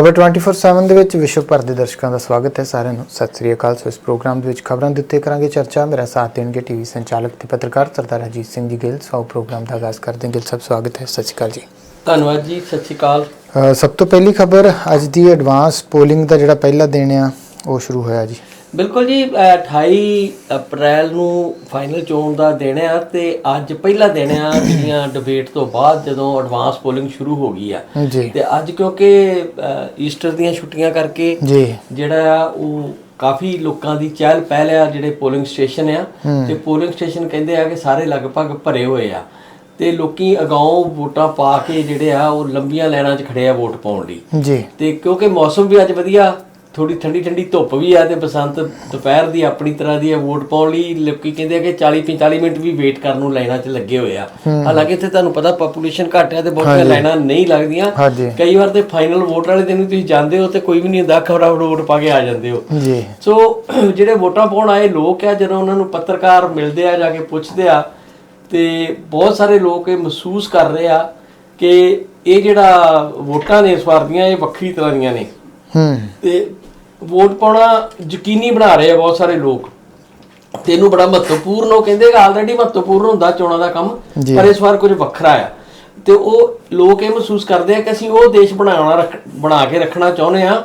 ਖਬਰ 24/7 ਦੇ ਵਿੱਚ ਵਿਸ਼ਵ ਭਰ ਦੇ ਦਰਸ਼ਕਾਂ ਦਾ ਸਵਾਗਤ ਹੈ। ਸਾਰਿਆਂ ਨੂੰ ਸਤਿ ਸ੍ਰੀ ਅਕਾਲ। ਸੋ ਇਸ ਪ੍ਰੋਗਰਾਮ ਦੇ ਵਿੱਚ ਖਬਰਾਂ ਦੇ ਉੱਤੇ ਕਰਾਂਗੇ ਚਰਚਾ। ਮੇਰਾ ਸਾਥ ਦੇਣਗੇ ਟੀਵੀ ਸੰਚਾਲਕ ਤੇ ਪੱਤਰਕਾਰ ਸਰਦਾਰ ਅਜੀਤ ਸਿੰਘ ਜੀ ਗਿੱਲ। ਸੋ ਪ੍ਰੋਗਰਾਮ ਦਾ ਆਗਾਜ਼ ਕਰਦੇ ਹਾਂ। ਗਿੱਲ ਸਾਹਿਬ ਸਵਾਗਤ ਹੈ। ਸਤਿ ਸ੍ਰੀ ਅਕਾਲ ਜੀ। ਧੰਨਵਾਦ ਜੀ। ਸਤਿ ਸ਼੍ਰੀ ਅਕਾਲ। ਸਭ ਤੋਂ ਪਹਿਲੀ ਖਬਰ ਅੱਜ ਦੀ ਐਡਵਾਂਸ ਪੋਲਿੰਗ ਦਾ ਜਿਹੜਾ ਪਹਿਲਾ ਦਿਨ ਆ ਉਹ ਸ਼ੁਰੂ ਹੋਇਆ ਜੀ। ਬਿਲਕੁਲ ਜੀ ਅਹ 28 ਅਪ੍ਰੈਲ ਨੂੰ ਫਾਈਨਲ ਚੋਣ ਦਾ ਦਿਨ ਆ ਤੇ ਅੱਜ ਪਹਿਲਾ ਦਿਨ ਆ ਜਿਹੜੀਆਂ ਡਿਬੇਟ ਤੋਂ ਬਾਅਦ ਜਦੋਂ ਐਡਵਾਂਸ ਪੋਲਿੰਗ ਸ਼ੁਰੂ ਹੋ ਗਈ ਆ। ਤੇ ਅੱਜ ਕਿਉਂਕਿ ਈਸਟਰ ਦੀਆਂ ਛੁੱਟੀਆਂ ਕਰਕੇ ਜੀ। ਜਿਹੜਾ ਆ ਉਹ ਕਾਫੀ ਲੋਕਾਂ ਦੀ ਚਹਿਲ ਪਹਿਲ ਆ ਜਿਹੜੇ ਪੋਲਿੰਗ ਸਟੇਸ਼ਨ ਆ। ਤੇ ਪੋਲਿੰਗ ਸਟੇਸ਼ਨ ਕਹਿੰਦੇ ਆ ਕਿ ਸਾਰੇ ਲਗਭਗ ਭਰੇ ਹੋਏ ਆ। ਤੇ ਲੋਕੀ ਅਗਾਉਂ ਵੋਟਾਂ ਪਾ ਕੇ ਜਿਹੜੇ ਆ ਉਹ ਲੰਬੀਆਂ ਲਾਈਨਾਂ 'ਚ ਖੜੇ ਆ ਵੋਟ ਪਾਉਣ ਲਈ। ਜੀ। ਤੇ ਕਿਉਂਕਿ ਮੌਸਮ ਵੀ ਅੱਜ ਵਧੀਆ ਥੋੜੀ ਠੰਡੀ ਠੰਡੀ ਧੁੱਪ ਵੀ ਆ ਤੇ ਬਸੰਤ ਦੁਪਹਿਰ ਦੀ ਆਪਣੀ ਤਰ੍ਹਾਂ ਦੀ ਆ ਵੋਟ ਪਾਉਣ ਲਈ ਲੋਕੀ ਕਹਿੰਦੇ ਆ ਕਿ 40 45 ਮਿੰਟ ਵੀ ਵੇਟ ਕਰਨ ਨੂੰ ਲਾਈਨਾਂ 'ਚ ਲੱਗੇ ਹੋਏ ਆ। ਹਾਲਾਂਕਿ ਇੱਥੇ ਤੁਹਾਨੂੰ ਪਤਾ ਪੋਪੂਲੇਸ਼ਨ ਘੱਟ ਆ ਤੇ ਬਹੁਤੀਆਂ ਲਾਈਨਾਂ ਨਹੀਂ ਲੱਗਦੀਆਂ। ਕਈ ਵਾਰ ਤੇ ਫਾਈਨਲ ਵੋਟ ਵਾਲੇ ਦਿਨ ਵੀ ਤੁਸੀਂ ਜਾਂਦੇ ਹੋ ਤੇ ਕੋਈ ਵੀ ਨਹੀਂ ਹੁੰਦਾ ਖਬਰਾਂ ਵੋਟ ਪਾ ਕੇ ਆ ਜਾਂਦੇ ਹੋ। ਜੀ। ਸੋ ਜਿਹੜੇ ਵੋਟਾਂ ਪਾਉਣ ਆਏ ਲੋਕ ਆ ਜਦੋਂ ਉਹਨਾਂ ਨੂੰ ਪੱਤਰਕਾਰ ਮਿਲਦੇ ਆ ਜਾ ਕੇ ਪੁੱਛਦੇ ਆ ਤੇ ਬਹੁਤ ਸਾਰੇ ਲੋਕ ਇਹ ਮਹਿਸੂਸ ਕਰ ਰਹੇ ਆ ਕਿ ਇਹ ਜਿਹੜਾ ਵੋਟਾਂ ਨੇ ਇਸ ਵਾਰ ਦੀਆਂ ਇਹ ਵੱਖਰੀ ਤਰ੍ਹਾਂ ਦੀਆਂ ਨੇ। ਹੂੰ। ਤੇ ਵੋਟ ਪਾਉਣਾ ਯਕੀਨੀ ਬਣਾ ਰਹੇ ਆ ਬਹੁਤ ਸਾਰੇ ਲੋਕ। ਤੇ ਇਹਨੂੰ ਬੜਾ ਮਹੱਤਵਪੂਰਨ ਉਹ ਕਹਿੰਦੇ ਆਲਰੇਡੀ ਮਹੱਤਵਪੂਰਨ ਹੁੰਦਾ ਚੋਣਾਂ ਦਾ ਕੰਮ। ਪਰ ਇਸ ਵਾਰ ਕੁਝ ਵੱਖਰਾ ਆ। ਤੇ ਉਹ ਲੋਕ ਇਹ ਮਹਿਸੂਸ ਕਰਦੇ ਆ ਕਿ ਅਸੀਂ ਉਹ ਦੇਸ਼ ਬਣਾਉਣਾ ਬਣਾ ਕੇ ਰੱਖਣਾ ਚਾਹੁੰਦੇ ਆ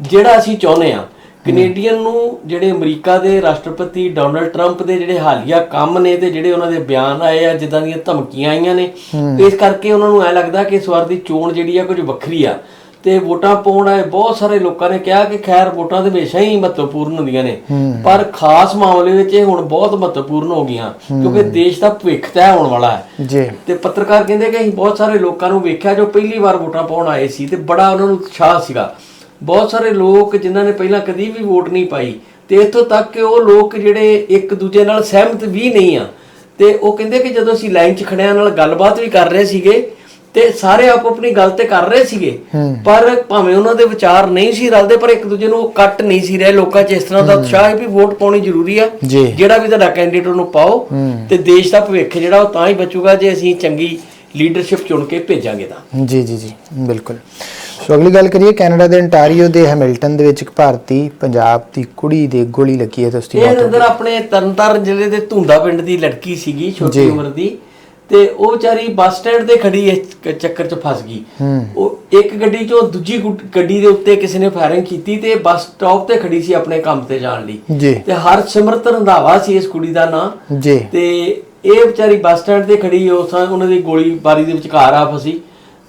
ਜਿਹੜਾ ਅਸੀਂ ਚਾਹੁੰਦੇ ਆ। ਕੈਨੇਡੀਅਨ ਨੂੰ ਜਿਹੜੇ ਅਮਰੀਕਾ ਦੇ ਰਾਸ਼ਟਰਪਤੀ ਡੋਨਲਡ ਟਰੰਪ ਦੇ ਜਿਹੜੇ ਹਾਲੀਆ ਕੰਮ ਨੇ ਤੇ ਜਿਹੜੇ ਉਹਨਾਂ ਦੇ ਬਿਆਨ ਆਏ ਆ ਜਿੱਦਾਂ ਦੀਆਂ ਧਮਕੀਆਂ ਆਈਆਂ ਨੇ ਇਸ ਕਰਕੇ ਉਹਨਾਂ ਨੂੰ ਐ ਲੱਗਦਾ ਕਿ ਇਸ ਵਾਰ ਦੀ ਚੋਣ ਜਿਹੜੀ ਆ ਕੁਝ ਵੱਖਰੀ ਆ। ਤੇ ਵੋਟਾਂ ਪਾਉਣ ਆਏ ਬਹੁਤ ਸਾਰੇ ਲੋਕਾਂ ਨੇ ਕਿਹਾ ਕਿ ਖੈਰ ਵੋਟਾਂ ਤੇ ਹਮੇਸ਼ਾ ਹੀ ਮਹੱਤਵਪੂਰਨ ਹੁੰਦੀਆਂ ਨੇ। ਪਰ ਖਾਸ ਮਾਮਲੇ ਵਿੱਚ ਇਹ ਹੁਣ ਬਹੁਤ ਮਹੱਤਵਪੂਰਨ ਹੋ ਗਈਆਂ ਕਿਉਂਕਿ ਦੇਸ਼ ਦਾ ਭਵਿੱਖ ਤੈਅ ਹੋਣ ਵਾਲਾ ਹੈ। ਜੀ। ਤੇ ਪੱਤਰਕਾਰ ਕਹਿੰਦੇ ਕਿ ਅਸੀਂ ਬਹੁਤ ਸਾਰੇ ਲੋਕਾਂ ਨੂੰ ਵੇਖਿਆ ਜੋ ਪਹਿਲੀ ਵਾਰ ਵੋਟਾਂ ਪਾਉਣ ਆਏ ਸੀ ਤੇ ਬੜਾ ਉਹਨਾਂ ਨੂੰ ਉਤਸ਼ਾਹ ਸੀਗਾ। ਬਹੁਤ ਸਾਰੇ ਲੋਕ ਜਿਨ੍ਹਾਂ ਨੇ ਪਹਿਲਾਂ ਕਦੀ ਵੀ ਵੋਟ ਨਹੀਂ ਪਾਈ ਤੇ ਇੱਥੋਂ ਤੱਕ ਕਿ ਉਹ ਲੋਕ ਜਿਹੜੇ ਇੱਕ ਦੂਜੇ ਨਾਲ ਸਹਿਮਤ ਵੀ ਨਹੀਂ ਆ। ਤੇ ਉਹ ਕਹਿੰਦੇ ਕਿ ਜਦੋਂ ਅਸੀਂ ਲਾਈਨ 'ਚ ਖੜਿਆਂ ਨਾਲ ਗੱਲਬਾਤ ਵੀ ਕਰ ਰਹੇ ਸੀਗੇ ਤੇ ਸਾਰੇ ਆਪੋ ਆਪਣੀ ਗੱਲ ਤੇ ਕਰ ਰਹੇ ਸੀਗੇ। ਪਰ ਭਾਵੇਂ ਉਹਨਾਂ ਦੇ ਵਿਚਾਰ ਨਹੀਂ ਸੀ ਰਲਦੇ ਪਰ ਇੱਕ ਦੂਜੇ ਨੂੰ ਉਹ ਕੱਟ ਨਹੀਂ ਸੀ ਰਹੇ। ਲੋਕਾਂ 'ਚ ਇਸ ਤਰ੍ਹਾਂ ਦਾ ਉਤਸ਼ਾਹ ਹੈ ਵੀ ਵੋਟ ਪਾਉਣੀ ਜ਼ਰੂਰੀ ਆ। ਜਿਹੜਾ ਵੀ ਤੁਹਾਡਾ ਕੈਂਡੀਡੇਟ ਉਹਨੂੰ ਪਾਓ। ਤੇ ਦੇਸ਼ ਦਾ ਭਵਿੱਖ ਜਿਹੜਾ ਉਹ ਤਾਂ ਹੀ ਬਚੂਗਾ ਜੇ ਅਸੀਂ ਚੰਗੀ ਲੀਡਰਸ਼ਿਪ ਚੁਣ ਕੇ ਭੇਜਾਂਗੇ ਤਾਂ। ਜੀ ਜੀ ਜੀ। ਬਿਲਕੁਲ। ਸੋ ਅਗਲੀ ਗੱਲ ਕਰੀਏ ਕੈਨੇਡਾ ਦੇ ਅੰਟਾਰੀਓ ਦੇ ਹੈਮਿਲਟਨ ਦੇ ਵਿੱਚ ਇੱਕ ਭਾਰਤੀ ਪੰਜਾਬ ਦੀ ਕੁੜੀ ਦੇ ਗੋਲੀ ਲੱਗੀ ਹੈ ਤੇ ਉਸ ਦੀ ਇਹ ਅੰਦਰ ਆਪਣੇ ਤਰਨਤਾਰਨ ਜ਼ਿਲ੍ਹੇ ਦੇ ਧੁੰਦਾ ਪਿੰਡ ਦੀ ਲੜਕੀ ਸੀਗੀ ਛੋਟੀ। ਉਮਰ ਦੀ। ਤੇ ਉਹ ਵਿਚਾਰੀ ਬੱਸ ਸਟੈਂਡ ਤੇ ਖੜੀ ਇਸ ਕ- ਚੱਕਰ 'ਚ ਫਸ ਗਈ। ਉਹ ਇੱਕ ਗੱਡੀ 'ਚੋਂ ਦੂਜੀ ਗੱਡੀ ਦੇ ਉੱਤੇ ਕਿਸੇ ਨੇ ਫਾਇਰਿੰਗ ਕੀਤੀ ਤੇ ਬੱਸ ਸਟਾਪ ਤੇ ਖੜੀ ਸੀ ਆਪਣੇ ਕੰਮ ਤੇ ਜਾਣ ਲਈ। ਜੀ। ਤੇ ਹਰਸਿਮਰਤ ਰੰਧਾਵਾ ਸੀ ਇਸ ਕੁੜੀ ਦਾ ਨਾਂ। ਜੀ। ਤੇ ਇਹ ਵਿਚਾਰੀ ਬੱਸ ਸਟੈਂਡ ਤੇ ਖੜੀ ਉਸ ਉਹਨਾਂ ਦੀ ਗੋਲੀ ਬਾਰੀ ਦੇ ਵਿਚਕਾਰ ਆ ਫਸੀ।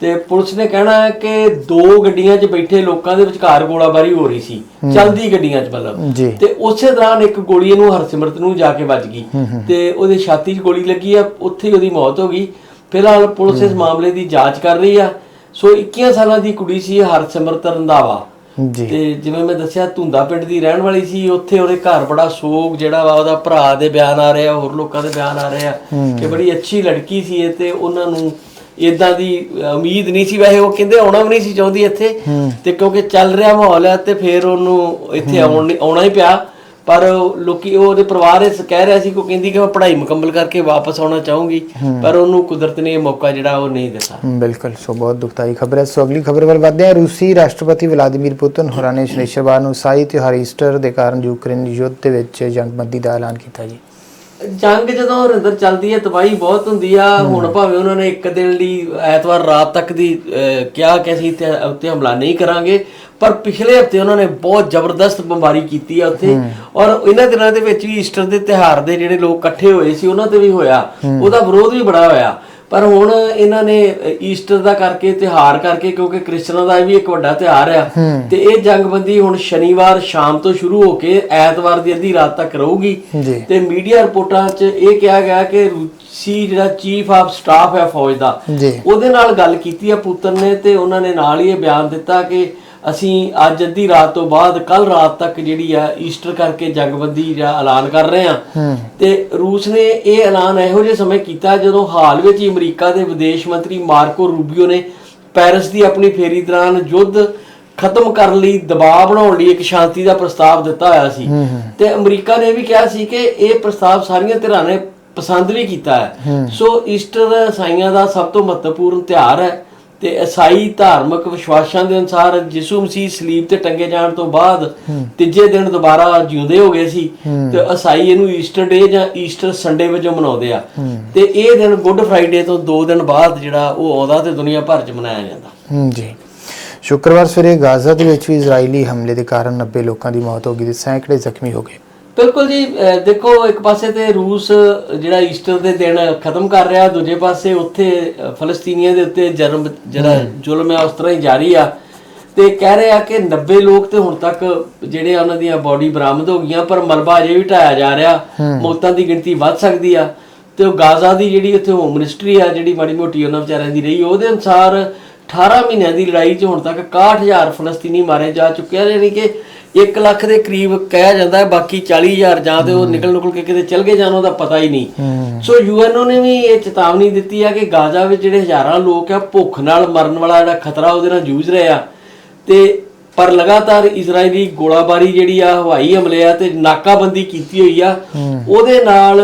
ਤੇ ਪੁਲਿਸ ਨੇ ਕਹਿਣਾ ਹੈ ਕਿ ਦੋ ਗੱਡੀਆਂ 'ਚ ਬੈਠੇ ਲੋਕਾਂ ਦੇ ਵਿਚਕਾਰ ਗੋਲਾਬਾਰੀ ਹੋ ਰਹੀ ਸੀ। ਚਲਦੀ ਗੱਡੀਆਂ 'ਚ ਮਤਲਬ। ਤੇ ਉਸੇ ਦੌਰਾਨ ਇੱਕ ਗੋਲੀ ਇਹਨੂੰ ਹਰਸਿਮਰਤ ਨੂੰ ਜਾ ਕੇ ਵੱਜ ਗਈ। ਤੇ ਉਹਦੇ ਛਾਤੀ 'ਚ ਗੋਲੀ ਲੱਗੀ ਆ ਉੱਥੇ ਹੀ ਉਹਦੀ ਮੌਤ ਹੋ ਗਈ। ਫਿਲਹਾਲ ਪੁਲਿਸ ਇਸ ਮਾਮਲੇ ਦੀ ਜਾਂਚ ਕਰ ਰਹੀ ਆ। ਸੋ 21 ਸਾਲਾਂ ਦੀ ਕੁੜੀ ਸੀ ਹਰਸਿਮਰਤ ਰੰਧਾਵਾ। ਜੀ। ਤੇ ਜਿਵੇਂ ਮੈਂ ਦੱਸਿਆ ਧੁੰਦਾ ਪਿੰਡ ਦੀ ਰਹਿਣ ਵਾਲੀ ਸੀ। ਉੱਥੇ ਉਹਦੇ ਘਰ ਬੜਾ ਸੋਗ ਜਿਹੜਾ ਵਾ ਉਹਦਾ ਭਰਾ ਦੇ ਬਿਆਨ ਆ ਰਹੇ ਆ ਹੋਰ ਲੋਕਾਂ ਦੇ ਬਿਆਨ ਆ ਰਹੇ ਆ ਕਿ ਬੜੀ ਅੱਛੀ ਲੜਕੀ ਸੀ ਇਹ ਤੇ ਉਹਨਾਂ ਨੂੰ ਇਦਾਂ ਦੀ ਉਮੀਦ ਨਹੀਂ ਸੀ। ਵੈਸੇ ਉਹ ਕਹਿੰਦੇ ਆਉਣਾ ਵੀ ਨਹੀਂ ਸੀ ਚਾਹੁੰਦੀ ਇੱਥੇ। ਤੇ ਕਿਉਂਕਿ ਚੱਲ ਰਿਹਾ ਮਾਹੌਲ ਹੈ ਤੇ ਫਿਰ ਉਹਨੂੰ ਇੱਥੇ ਆਉਣ ਨਹੀਂ- ਆਉਣਾ ਹੀ ਪਿਆ। ਪਰ ਲੋਕੀ ਉਹ ਉਹਦੇ ਪਰਿਵਾਰ ਇਸ ਕਹਿ ਰਿਹਾ ਸੀ ਕੋ ਕਹਿੰਦੀ ਕਿ ਮੈਂ ਪੜ੍ਹਾਈ ਮੁਕੰਮਲ ਕਰਕੇ ਵਾਪਸ ਆਉਣਾ ਚਾਹੂੰਗੀ। ਪਰ ਉਹਨੂੰ ਕੁਦਰਤ ਨੇ ਇਹ ਮੌਕਾ ਜਿਹੜਾ ਉਹ ਨਹੀਂ ਦਿੱਤਾ। ਬਿਲਕੁਲ। ਸੋ ਬਹੁਤ ਦੁਖਦਾਈ ਖਬਰ ਹੈ। ਸੋ ਅਗਲੀ ਖਬਰ ਵੱਲ ਵਧਦੇ ਹਾਂ। ਰੂਸੀ ਰਾਸ਼ਟਰਪਤੀ ਵਲਾਦੀਮੀਰ ਪੁਤਿਨ ਹੋਰਾਂ ਨੇ ਸ਼ਨੀਚਰਵਾਰ ਨੂੰ ਈਸਾਈ ਤਿਉਹਾਰ ਈਸਟਰ ਦੇ ਕਾਰਨ ਯੂਕਰੇਨ ਯੁੱਧ ਦੇ ਵਿੱਚ ਜੰਗਬੰਦੀ ਦਾ ਐਲਾਨ ਕੀਤਾ ਜੀ। ਜੰਗ ਜਦੋਂ ਅੰਦਰ ਚੱਲਦੀ ਹੈ ਤਬਾਹੀ ਬਹੁਤ ਹੁੰਦੀ ਆ। ਹੁਣ ਭਾਵੇਂ ਉਹਨਾਂ ਨੇ ਇੱਕ ਦਿਨ ਲਈ ਐਤਵਾਰ ਰਾਤ ਤੱਕ ਦੀ ਕਿਹਾ ਕਿ ਅਸੀਂ ਉੱਤੇ ਹਮਲਾ ਨਹੀਂ ਕਰਾਂਗੇ ਪਰ ਪਿਛਲੇ ਹਫ਼ਤੇ ਉਹਨਾਂ ਨੇ ਬਹੁਤ ਜ਼ਬਰਦਸਤ ਬੰਬਾਰੀ ਕੀਤੀ ਆ ਉੱਥੇ। ਔਰ ਇਹਨਾਂ ਦਿਨਾਂ ਦੇ ਵਿੱਚ ਵੀ ਈਸਟਰ ਦੇ ਤਿਉਹਾਰ ਦੇ ਜਿਹੜੇ ਲੋਕ ਇਕੱਠੇ ਹੋਏ ਸੀ ਉਹਨਾਂ ਤੇ ਵੀ ਹੋਇਆ। ਉਹਦਾ ਵਿਰੋਧ ਵੀ ਬੜਾ ਹੋਇਆ। ਪਰ ਹੁਣ ਇਹਨਾਂ ਨੇ ਈਸਟਰ ਦਾ ਕਰਕੇ ਤਿਉਹਾਰ ਕਰਕੇ ਕਿਉਂਕਿ ਕ੍ਰਿਸਚਨਾਂ ਦਾ ਵੀ ਇੱਕ ਵੱਡਾ ਤਿਉਹਾਰ ਆ ਤੇ ਇਹ ਜੰਗਬੰਦੀ ਹੁਣ ਸ਼ਨੀਵਾਰ ਸ਼ਾਮ ਤੋਂ ਸ਼ੁਰੂ ਹੋ ਕੇ ਐਤਵਾਰ ਦੀ ਅੱਧੀ ਰਾਤ ਤੱਕ ਰਹੂਗੀ। ਤੇ ਮੀਡੀਆ ਰਿਪੋਰਟਾਂ 'ਚ ਇਹ ਕਿਹਾ ਗਿਆ ਕਿ ਰੂਸੀ ਜਿਹੜਾ ਚੀਫ ਆਫ ਸਟਾਫ ਹੈ ਫੌਜ ਦਾ ਉਹਦੇ ਨਾਲ ਗੱਲ ਕੀਤੀ ਆ ਪੁੱਤਰ ਨੇ ਤੇ ਉਹਨਾਂ ਨੇ ਨਾਲ ਹੀ ਇਹ ਬਿਆਨ ਦਿੱਤਾ ਕਿ ਅਸੀਂ ਅੱਜ ਅੱਧੀ ਰਾਤ ਤੋਂ ਬਾਅਦ ਕੱਲ ਰਾਤ ਤੱਕ ਜਿਹੜੀ ਆ ਈਸਟਰ ਕਰਕੇ ਜੰਗਬੰਦੀ ਦਾ ਐਲਾਨ ਕਰ ਰਹੇ ਆ ਤੇ ਰੂਸ ਨੇ ਇਹ ਐਲਾਨ ਇਹੋ ਜਿਹੇ ਸਮੇਂ ਕੀਤਾ ਜਦੋਂ ਹਾਲ ਵਿੱਚ ਹੀ ਅਮਰੀਕਾ ਦੇ ਵਿਦੇਸ਼ ਮੰਤਰੀ ਮਾਰਕੋ ਰੂਬੀਓ ਨੇ ਪੈਰਿਸ ਦੀ ਆਪਣੀ ਫੇਰੀ ਦੌਰਾਨ ਯੁੱਧ ਖਤਮ ਕਰਨ ਲਈ ਦਬਾਅ ਬਣਾਉਣ ਲਈ ਇੱਕ ਸ਼ਾਂਤੀ ਦਾ ਪ੍ਰਸਤਾਵ ਦਿੱਤਾ ਹੋਇਆ ਸੀ। ਤੇ ਅਮਰੀਕਾ ਨੇ ਵੀ ਕਿਹਾ ਸੀ ਕਿ ਇਹ ਪ੍ਰਸਤਾਵ ਸਾਰੀਆਂ ਧਿਰਾਂ ਨੇ ਪਸੰਦ ਵੀ ਕੀਤਾ ਹੈ। ਸੋ ਈਸਟਰ ਈਸਾਈਆਂ ਦਾ ਸਭ ਤੋਂ ਮਹੱਤਵਪੂਰਨ ਤਿਉਹਾਰ ਹੈ। ਤੇ ਈਸਾਈ ਧਾਰਮਿਕ ਵਿਸ਼ਵਾਸਾਂ ਦੇ ਅਨੁਸਾਰ ਯਿਸੂ ਮਸੀਹ ਸਲੀਬ ਤੇ ਟੰਗੇ ਜਾਣ ਤੋਂ ਬਾਅਦ ਤੀਜੇ ਦਿਨ ਦੁਬਾਰਾ ਜਿਉਂਦੇ ਹੋ ਗਏ ਸੀ ਤੇ ਈਸਾਈ ਇਹਨੂੰ ਈਸਟਰ ਡੇ ਜਾਂ ਈਸਟਰ ਸੰਡੇ ਵਜੋਂ ਮਨਾਉਂਦੇ ਆ। ਤੇ ਇਹ ਦਿਨ ਗੁੱਡ ਫਰਾਈਡੇ ਤੋਂ 2 ਦਿਨ ਬਾਅਦ ਜਿਹੜਾ ਉਹ ਆਉਂਦਾ ਤੇ ਦੁਨੀਆ ਭਰ 'ਚ ਮਨਾਇਆ ਜਾਂਦਾ। ਜੀ। ਸ਼ੁੱਕਰਵਾਰ ਸਵੇਰੇ ਗਾਜ਼ਾ ਦੇ ਵਿੱਚ ਵੀ ਇਜ਼ਰਾਈਲੀ ਹਮਲੇ ਦੇ ਕਾਰਨ 90 ਲੋਕਾਂ ਦੀ ਮੌਤ ਹੋ ਗਈ ਤੇ ਸੈਂਕੜੇ ਜ਼ਖਮੀ ਹੋ ਗਏ। ਬਿਲਕੁਲ ਜੀ ਦੇਖੋ ਇੱਕ ਪਾਸੇ ਤੇ ਰੂਸ ਜਿਹੜਾ ਈਸਟਰ ਦੇ ਦਿਨ ਖਤਮ ਕਰ ਰਿਹਾ ਦੂਜੇ ਪਾਸੇ ਉੱਥੇ ਫਲਸਤੀਨੀਆਂ ਦੇ ਉੱਤੇ ਜਰਮ ਜਿਹੜਾ ਜ਼ੁਲਮ ਹੈ ਉਸ ਤਰ੍ਹਾਂ ਹੀ ਜਾਰੀ ਆ। ਤੇ ਕਹਿ ਰਹੇ ਆ ਕਿ 90 ਲੋਕ ਤੇ ਹੁਣ ਤੱਕ ਜਿਹੜੇ ਆ ਉਹਨਾਂ ਦੀਆਂ ਬਾਡੀ ਬਰਾਮਦ ਹੋ ਗਈਆਂ ਪਰ ਮਲਬਾ ਅਜੇ ਵੀ ਢਾਇਆ ਜਾ ਰਿਹਾ ਮੌਤਾਂ ਦੀ ਗਿਣਤੀ ਵੱਧ ਸਕਦੀ ਆ। ਤੇ ਉਹ ਗਾਜ਼ਾ ਦੀ ਜਿਹੜੀ ਉੱਥੇ ਹੋਮ ਮਿਨਿਸਟਰੀ ਆ ਜਿਹੜੀ ਮਾੜੀ ਮੋਟੀ ਉਹਨਾਂ ਵਿਚਾਰਿਆਂ ਦੀ ਰਹੀ ਉਹਦੇ ਅਨੁਸਾਰ 18 ਮਹੀਨਿਆਂ ਦੀ ਲੜਾਈ 'ਚ ਹੁਣ ਤੱਕ 61000 ਫਲਸਤੀਨੀ ਮਾਰੇ ਜਾ ਚੁੱਕੇ ਆ ਯਾਨੀ ਕਿ 1 ਲੱਖ ਦੇ ਕਰੀਬ ਕਿਹਾ ਜਾਂਦਾ ਹੈ ਬਾਕੀ 40000 ਜਾਂ ਤੇ ਉਹ ਨਿਕਲ ਨਿਕਲ ਕੇ ਕਿਤੇ ਚਲ ਗਏ ਜਾਂ ਉਹਦਾ ਪਤਾ ਹੀ ਨਹੀਂ। ਸੋ ਯੂਐਨਓ ਨੇ ਵੀ ਇਹ ਚੇਤਾਵਨੀ ਦਿੱਤੀ ਆ ਕਿ ਗਾਜ਼ਾ ਵਿੱਚ ਜਿਹੜੇ ਹਜ਼ਾਰਾਂ ਲੋਕ ਆ ਭੁੱਖ ਨਾਲ ਮਰਨ ਵਾਲਾ ਜਿਹੜਾ ਖਤਰਾ ਉਹਦੇ ਨਾਲ ਜੂਝ ਰਹੇ ਆ। ਤੇ ਪਰ ਲਗਾਤਾਰ ਇਜ਼ਰਾਈਲੀ ਗੋਲਾਬਾਰੀ ਜਿਹੜੀ ਆ ਹਵਾਈ ਹਮਲੇ ਆ ਤੇ ਨਾਕਾਬੰਦੀ ਕੀਤੀ ਹੋਈ ਆ ਉਹਦੇ ਨਾਲ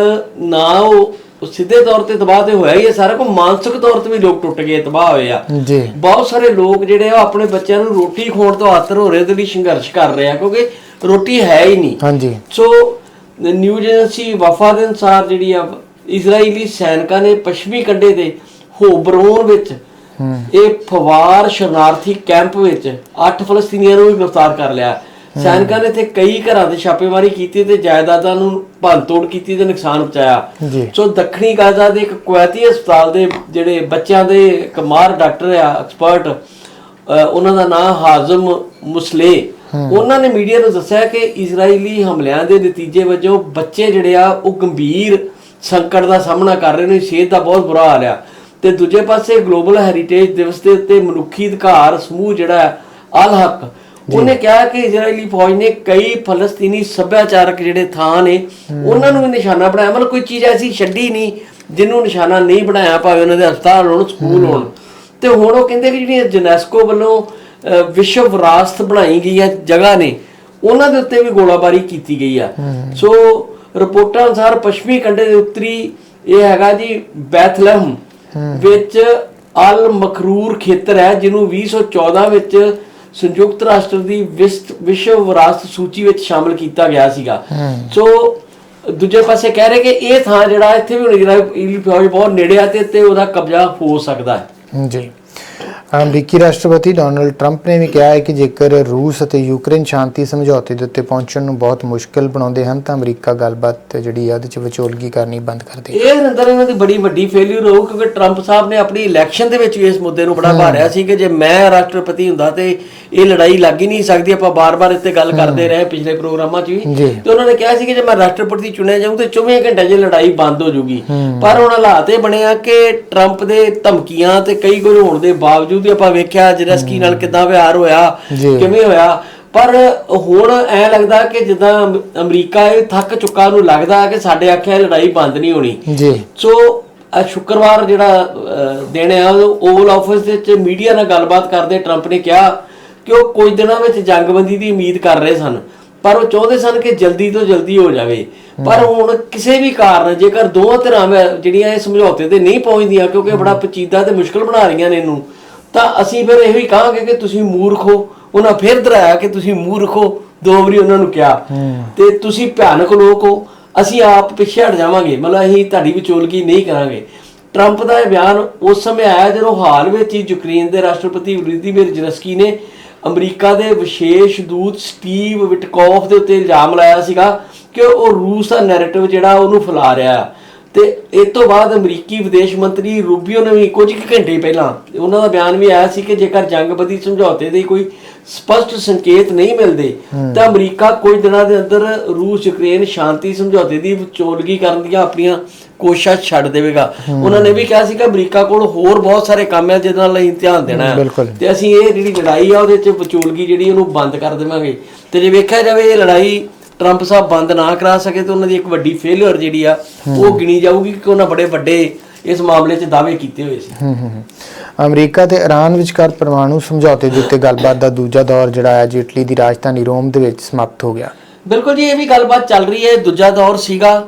ਨਾ ਉਹ ਉਹ ਸਿੱਧੇ ਤੌਰ ਤੇ ਤਬਾਹ ਤੇ ਹੋਇਆ ਹੀ ਹੈ ਸਾਰਾ ਕੋ ਮਾਨਸਿਕ ਤੌਰ ਤੇ ਵੀ ਲੋਕ ਟੁੱਟ ਗਏ ਤਬਾਹ ਹੋਏ ਆ। ਜੀ। ਬਹੁਤ ਸਾਰੇ ਲੋਕ ਜਿਹੜੇ ਆ ਆਪਣੇ ਬੱਚਿਆਂ ਨੂੰ ਰੋਟੀ ਖਵਾਉਣ ਤੋਂ ਆਤਰ ਹੋ ਰਹੇ ਉਹਦੇ ਲਈ ਸੰਘਰਸ਼ ਕਰ ਰਹੇ ਆ ਕਿਉਂਕਿ ਰੋਟੀ ਹੈ ਹੀ ਨਹੀਂ। ਹਾਂਜੀ। ਸੋ ਨਿਊਜ਼ ਏਜੰਸੀ ਵਫਾ ਦੇ ਅਨੁਸਾਰ ਜਿਹੜੀ ਆ ਇਜ਼ਰਾਈਲੀ ਸੈਨਿਕਾਂ ਨੇ ਪੱਛਮੀ ਕੰਢੇ ਦੇ ਹੋਬਰੋਨ ਵਿੱਚ ਇਹ ਫਵਾਰ ਸ਼ਰਨਾਰਥੀ ਕੈਂਪ ਵਿੱਚ 8 ਫਲਸਤੀਨੀਆਂ ਨੂੰ ਵੀ ਗ੍ਰਿਫਤਾਰ ਕਰ ਲਿਆ। ਸੈਨਿਕਾਂ ਨੇ ਇੱਥੇ ਕਈ ਘਰਾਂ ਤੇ ਛਾਪੇਮਾਰੀ ਕੀਤੀ ਤੇ ਜਾਇਦਾਦਾਂ ਨੂੰ ਭੰਨਤੋੜ ਕੀਤੀ ਤੇ ਨੁਕਸਾਨ ਪਹੁੰਚਾਇਆ। ਸੋ ਦੱਖਣੀ ਗਾਜ਼ਾ ਦੇ ਇੱਕ ਕੁਵੈਤੀ ਹਸਪਤਾਲ ਦੇ ਜਿਹੜੇ ਬੱਚਿਆਂ ਦੇ ਇੱਕ ਮਾਹਰ ਡਾਕਟਰ ਆ ਐਕਸਪਰਟ ਉਹਨਾਂ ਦਾ ਨਾਮ ਹਾਜ਼ਮ ਮੁਸਲੇ। ਉਹਨਾਂ ਨੇ ਮੀਡੀਆ ਨੂੰ ਦੱਸਿਆ ਕਿ ਇਜ਼ਰਾਈਲੀ ਹਮਲਿਆਂ ਦੇ ਨਤੀਜੇ ਵਜੋਂ ਬੱਚੇ ਜਿਹੜੇ ਆ ਉਹ ਗੰਭੀਰ ਸੰਕਟ ਦਾ ਸਾਹਮਣਾ ਕਰ ਰਹੇ ਨੇ ਸਿਹਤ ਦਾ ਬਹੁਤ ਬੁਰਾ ਹਾਲ ਆ। ਤੇ ਦੂਜੇ ਪਾਸੇ ਗਲੋਬਲ ਹੈਰੀਟੇਜ ਦਿਵਸ ਦੇ ਉੱਤੇ ਮਨੁੱਖੀ ਅਧਿਕਾਰ ਸਮੂਹ ਜਿਹੜਾ ਅਲ ਹਕ ਉਹਨੇ ਕਿਹਾ ਕਿ ਇਜ਼ਰਾਈਲੀ ਫੌਜ ਨੇ ਕਈ ਫਲਸਤੀਨੀ ਸੱਭਿਆਚਾਰਕ ਜਿਹੜੇ ਥਾਂ ਨੇ ਉਹਨਾਂ ਨੂੰ ਵੀ ਨਿਸ਼ਾਨਾ ਬਣਾਇਆ। ਮਤਲਬ ਕੋਈ ਚੀਜ਼ ਐਸੀ ਛੱਡੀ ਨਹੀਂ ਜਿਹਨੂੰ ਨਿਸ਼ਾਨਾ ਨਹੀਂ ਬਣਾਇਆ ਭਾਵੇਂ ਉਹਨਾਂ ਦੇ ਹਸਪਤਾਲ ਹੋਣ ਸਕੂਲ ਹੋਣ। ਤੇ ਹੁਣ ਉਹ ਕਹਿੰਦੇ ਕਿ ਜਿਹੜੀਆਂ ਯੂਨੈਸਕੋ ਵੱਲੋਂ ਵਿਸ਼ਵ ਵਿਰਾਸਤ ਬਣਾਈ ਗਈ ਹੈ ਜਗ੍ਹਾ ਨੇ ਉਹਨਾਂ ਦੇ ਉੱਤੇ ਵੀ ਗੋਲਾਬਾਰੀ ਕੀਤੀ ਗਈ ਆ। ਸੋ ਰਿਪੋਰਟਾਂ ਅਨੁਸਾਰ ਪੱਛਮੀ ਕੰਢੇ ਦੇ ਉੱਤਰੀ ਇਹ ਹੈਗਾ ਜੀ ਬੈਥਲਹਮ ਵਿੱਚ ਅਲ ਮਖਰੂਰ ਖੇਤਰ ਹੈ ਜਿਹਨੂੰ 2014 ਵਿੱਚ ਸੰਯੁਕਤ ਰਾਸ਼ਟਰ ਦੀ ਵਿਸ਼ਵ ਵਿਰਾਸਤ ਸੂਚੀ ਵਿੱਚ ਸ਼ਾਮਲ ਕੀਤਾ ਗਿਆ ਸੀਗਾ। ਸੋ ਦੂਜੇ ਪਾਸੇ ਕਹਿ ਰਹੇ ਕਿ ਇਹ ਥਾਂ ਜਿਹੜਾ ਇੱਥੇ ਵੀ ਹੁਣ ਫੌਜ ਬਹੁਤ ਨੇੜੇ ਆ ਤੇ ਉਹਦਾ ਕਬਜ਼ਾ ਹੋ ਸਕਦਾ ਹੈ। ਜੀ। ਅਮਰੀਕੀ ਰਾਸ਼ਟਰਪਤੀ ਡੋਨਲਡ ਟਰੰਪ ਨੇ ਵੀ ਕਿਹਾ ਹੈ ਕਿ ਜੇਕਰ ਰੂਸ ਅਤੇ ਯੂਕਰੇਨ ਸ਼ਾਂਤੀ ਸਮਝੌਤੇ ਦੇ ਉੱਤੇ ਪਹੁੰਚਣ ਨੂੰ ਬਹੁਤ ਮੁਸ਼ਕਲ ਬਣਾਉਂਦੇ ਹਨ ਤਾਂ ਅਮਰੀਕਾ ਗੱਲਬਾਤ ਜਿਹੜੀ ਆ ਉਹਦੇ 'ਚ ਵਿਚੋਲਗੀ ਕਰਨੀ ਬੰਦ ਕਰ ਦੇ ਇਹ ਅੰਦਰ ਇਹਨਾਂ ਦੀ ਬੜੀ ਵੱਡੀ ਫੇਲਿਅਰ ਹੋਊ ਕਿਉਂਕਿ ਟਰੰਪ ਸਾਹਿਬ ਨੇ ਆਪਣੀ ਇਲੈਕਸ਼ਨ ਦੇ ਵਿੱਚ ਵੀ ਇਸ ਮੁੱਦੇ ਨੂੰ ਬੜਾ ਭਾਰਿਆ ਸੀ ਕਿ ਜੇ ਮੈਂ ਰਾਸ਼ਟਰਪਤੀ ਹੁੰਦਾ ਤੇ ਇਹ ਲੜਾਈ ਲੱਗ ਹੀ ਨਹੀਂ ਸਕਦੀ ਆਪਾਂ ਬਾਰ-ਬਾਰ ਇੱਥੇ ਗੱਲ ਕਰਦੇ ਰਹੇ ਪਿਛਲੇ ਪ੍ਰੋਗਰਾਮਾਂ 'ਚ ਵੀ। ਤੇ ਉਹਨਾਂ ਨੇ ਕਿਹਾ ਸੀ ਕਿ ਜੇ ਮੈਂ ਰਾਸ਼ਟਰਪਤੀ ਚੁਣਿਆ ਜਾਊਂ ਤੇ 24 ਘੰਟੇ 'ਚ ਲੜਾਈ ਬੰਦ ਹੋ ਜਾਊਗੀ ਪਰ ਹੁਣ ਹਾਲਾਤ ਇਹ ਬਣਿਆ ਕਿ ਟਰੰਪ ਦੇ ਧਮਕੀਆਂ ਤੇ ਕਈ ਕੁਝ ਹੋਣ ਦੇ ਬਾਵਜੂਦ ਵੀ ਆਪਾਂ ਵੇਖਿਆ ਜਰਸਕੀ ਨਾਲ ਕਿਦਾਂ ਵਿਹਾਰ ਹੋਇਆ। ਕਿਵੇਂ ਹੋਇਆ। ਪਰ ਹੁਣ ਐ ਲੱਗਦਾ ਕਿ ਜਿੱਦਾਂ ਅਮ- ਅਮਰੀਕਾ ਇਹ ਥੱਕ ਚੁੱਕਾ ਨੂੰ ਲੱਗਦਾ ਕਿ ਸਾਡੇ ਆਖਿਆ ਲੜਾਈ ਬੰਦ ਨਹੀਂ ਹੋਣੀ। ਜੀ। ਸੋ ਅ, ਸ਼ੁੱਕਰਵਾਰ ਜਿਹੜਾ ਦਿਨ ਆ ਉਹ ਓਵਲ ਆਫਿਸ ਦੇ ਵਿੱਚ ਮੀਡੀਆ ਨਾਲ ਗੱਲਬਾਤ ਕਰਦੇ ਟਰੰਪ ਨੇ ਕਿਹਾ ਕਿ ਉਹ ਕੁਝ ਦਿਨਾਂ ਵਿੱਚ ਜੰਗਬੰਦੀ ਦੀ ਉਮੀਦ ਕਰ ਰਹੇ ਸਨ। ਪਰ ਉਹ ਚਾਹੁੰਦੇ ਸਨ ਕਿ ਜਲਦੀ ਤੋਂ ਜਲਦੀ ਹੋ ਜਾਵੇ। ਪਰ ਹੁਣ ਕਿਸੇ ਵੀ ਕਾਰਨ ਜੇਕਰ ਦੋਵਾਂ ਧਿਰਾਂ ਜਿਹੜੀਆਂ ਇਹ ਸਮਝੌਤੇ ਤੇ ਨਹੀਂ ਪਹੁੰਚਦੀਆਂ ਕਿਉਂਕਿ ਬੜਾ ਪਚੀਦਾ ਤੇ ਮੁਸ਼ਕਲ ਬਣਾ ਰਹੀਆਂ ਨੇ ਇਹਨੂੰ ਤਾਂ ਅਸੀਂ ਫਿਰ ਇਹੋ ਹੀ ਕਹਾਂਗੇ ਕਿ ਤੁਸੀਂ ਮੂਰਖ ਹੋ। ਉਹਨਾਂ ਫਿਰ ਦਰਾਇਆ ਕਿ ਤੁਸੀਂ ਮੂਰਖ ਹੋ। ਦੋ ਵਾਰੀ ਉਹਨਾਂ ਨੂੰ ਕਿਹਾ। ਤੇ ਤੁਸੀਂ ਭਿਆਨਕ ਲੋਕ ਹੋ। ਅਸੀਂ ਆਪ ਪਿੱਛੇ ਹਟ ਜਾਵਾਂਗੇ। ਮਤਲਬ ਅਸੀਂ ਤੁਹਾਡੀ ਵਿਚੋਲਗੀ ਨਹੀਂ ਕਰਾਂਗੇ। ਟਰੰਪ ਦਾ ਇਹ ਬਿਆਨ ਉਸ ਸਮੇਂ ਆਇਆ ਜਦੋਂ ਹਾਲ ਵਿੱਚ ਹੀ ਯੂਕਰੇਨ ਦੇ ਰਾਸ਼ਟਰਪਤੀ ਵਲਦੀਮੀਰ ਜ਼ੈਲੈਂਸਕੀ ਨੇ ਅਮਰੀਕਾ ਦੇ ਵਿਸ਼ੇਸ਼ ਦੂਤ ਸਟੀਵ ਵਿਟਕੋਫ ਦੇ ਉੱਤੇ ਇਲਜ਼ਾਮ ਲਾਇਆ ਸੀਗਾ ਕਿ ਉਹ ਰੂਸ ਦਾ ਨੈਰੇਟਿਵ ਜਿਹੜਾ ਉਹਨੂੰ ਫੈਲਾ ਰਿਹਾ ਹੈ। ਤੇ ਇਸ ਤੋਂ ਬਾਅਦ ਅਮਰੀਕੀ ਵਿਦੇਸ਼ ਮੰਤਰੀ ਰੂਬੀਓ ਨੇ ਵੀ ਕੁਝ ਘੰਟੇ ਪਹਿਲਾਂ ਉਹਨਾਂ ਦਾ ਬਿਆਨ ਵੀ ਆਇਆ ਸੀ ਕਿ ਜੇਕਰ ਜੰਗਬੰਦੀ ਸਮਝੌਤੇ ਦੇ ਕੋਈ ਸਪਸ਼ਟ ਸੰਕੇਤ ਨਹੀਂ ਮਿਲਦੇ ਤਾਂ ਅਮਰੀਕਾ ਕੁਝ ਦਿਨਾਂ ਦੇ ਅੰਦਰ ਰੂਸ ਯੂਕਰੇਨ ਸ਼ਾਂਤੀ ਸਮਝੌਤੇ ਦੀ ਵਿਚੋਲਗੀ ਕਰਨ ਦੀਆਂ ਆਪਣੀਆਂ ਕੋਸ਼ਿਸ਼ਾਂ ਛੱਡ ਦੇਵੇਗਾ। ਉਹਨਾਂ ਨੇ ਵੀ ਕਿਹਾ ਸੀ ਕਿ ਅਮਰੀਕਾ ਕੋਲ ਹੋਰ ਬਹੁਤ ਸਾਰੇ ਕੰਮ ਹੈ ਜਿਹਦੇ ਨਾਲ ਅਸੀਂ ਧਿਆਨ ਦੇਣਾ ਹੈ। ਤੇ ਅਸੀਂ ਇਹ ਜਿਹੜੀ ਲੜਾਈ ਆ ਉਹਦੇ ਚ ਵਿਚੋਲਗੀ ਜਿਹੜੀ ਉਹਨੂੰ ਬੰਦ ਕਰ ਦੇਵਾਂਗੇ। ਤੇ ਜੇ ਵੇਖਿਆ ਜਾਵੇ ਇਹ ਲੜਾਈ ਟਰੰਪ ਸਾਹਿਬ ਬੰਦ ਨਾ ਕਰਾ ਸਕੇ ਤਾਂ ਉਹਨਾਂ ਦੀ ਇੱਕ ਵੱਡੀ ਫੇਲਿਅਰ ਜਿਹੜੀ ਆ ਉਹ ਗਿਣੀ ਜਾਊਗੀ ਕਿ ਉਹਨਾਂ ਬੜੇ ਵੱਡੇ ਇਸ ਮਾਮਲੇ 'ਚ ਦਾਅਵੇ ਕੀਤੇ ਹੋਏ ਸੀ। ਹੂੰ ਹੂੰ ਹੂੰ। ਅਮਰੀਕਾ ਤੇ ਇਰਾਨ ਵਿਚਕਾਰ ਪਰਮਾਣੂ ਸਮਝੌਤੇ ਦੇ ਉੱਤੇ ਗੱਲਬਾਤ ਦਾ ਦੂਜਾ ਦੌਰ ਜਿਹੜਾ ਹੈ ਜੀ ਇਟਲੀ ਦੀ ਰਾਜਧਾਨੀ ਰੋਮ ਦੇ ਵਿੱਚ ਸਮਾਪਤ ਹੋ ਗਿਆ। ਬਿਲਕੁਲ ਜੀ ਇਹ ਵੀ ਗੱਲਬਾਤ ਚੱਲ ਰਹੀ ਹੈ ਦੂਜਾ ਦੌਰ ਸੀਗਾ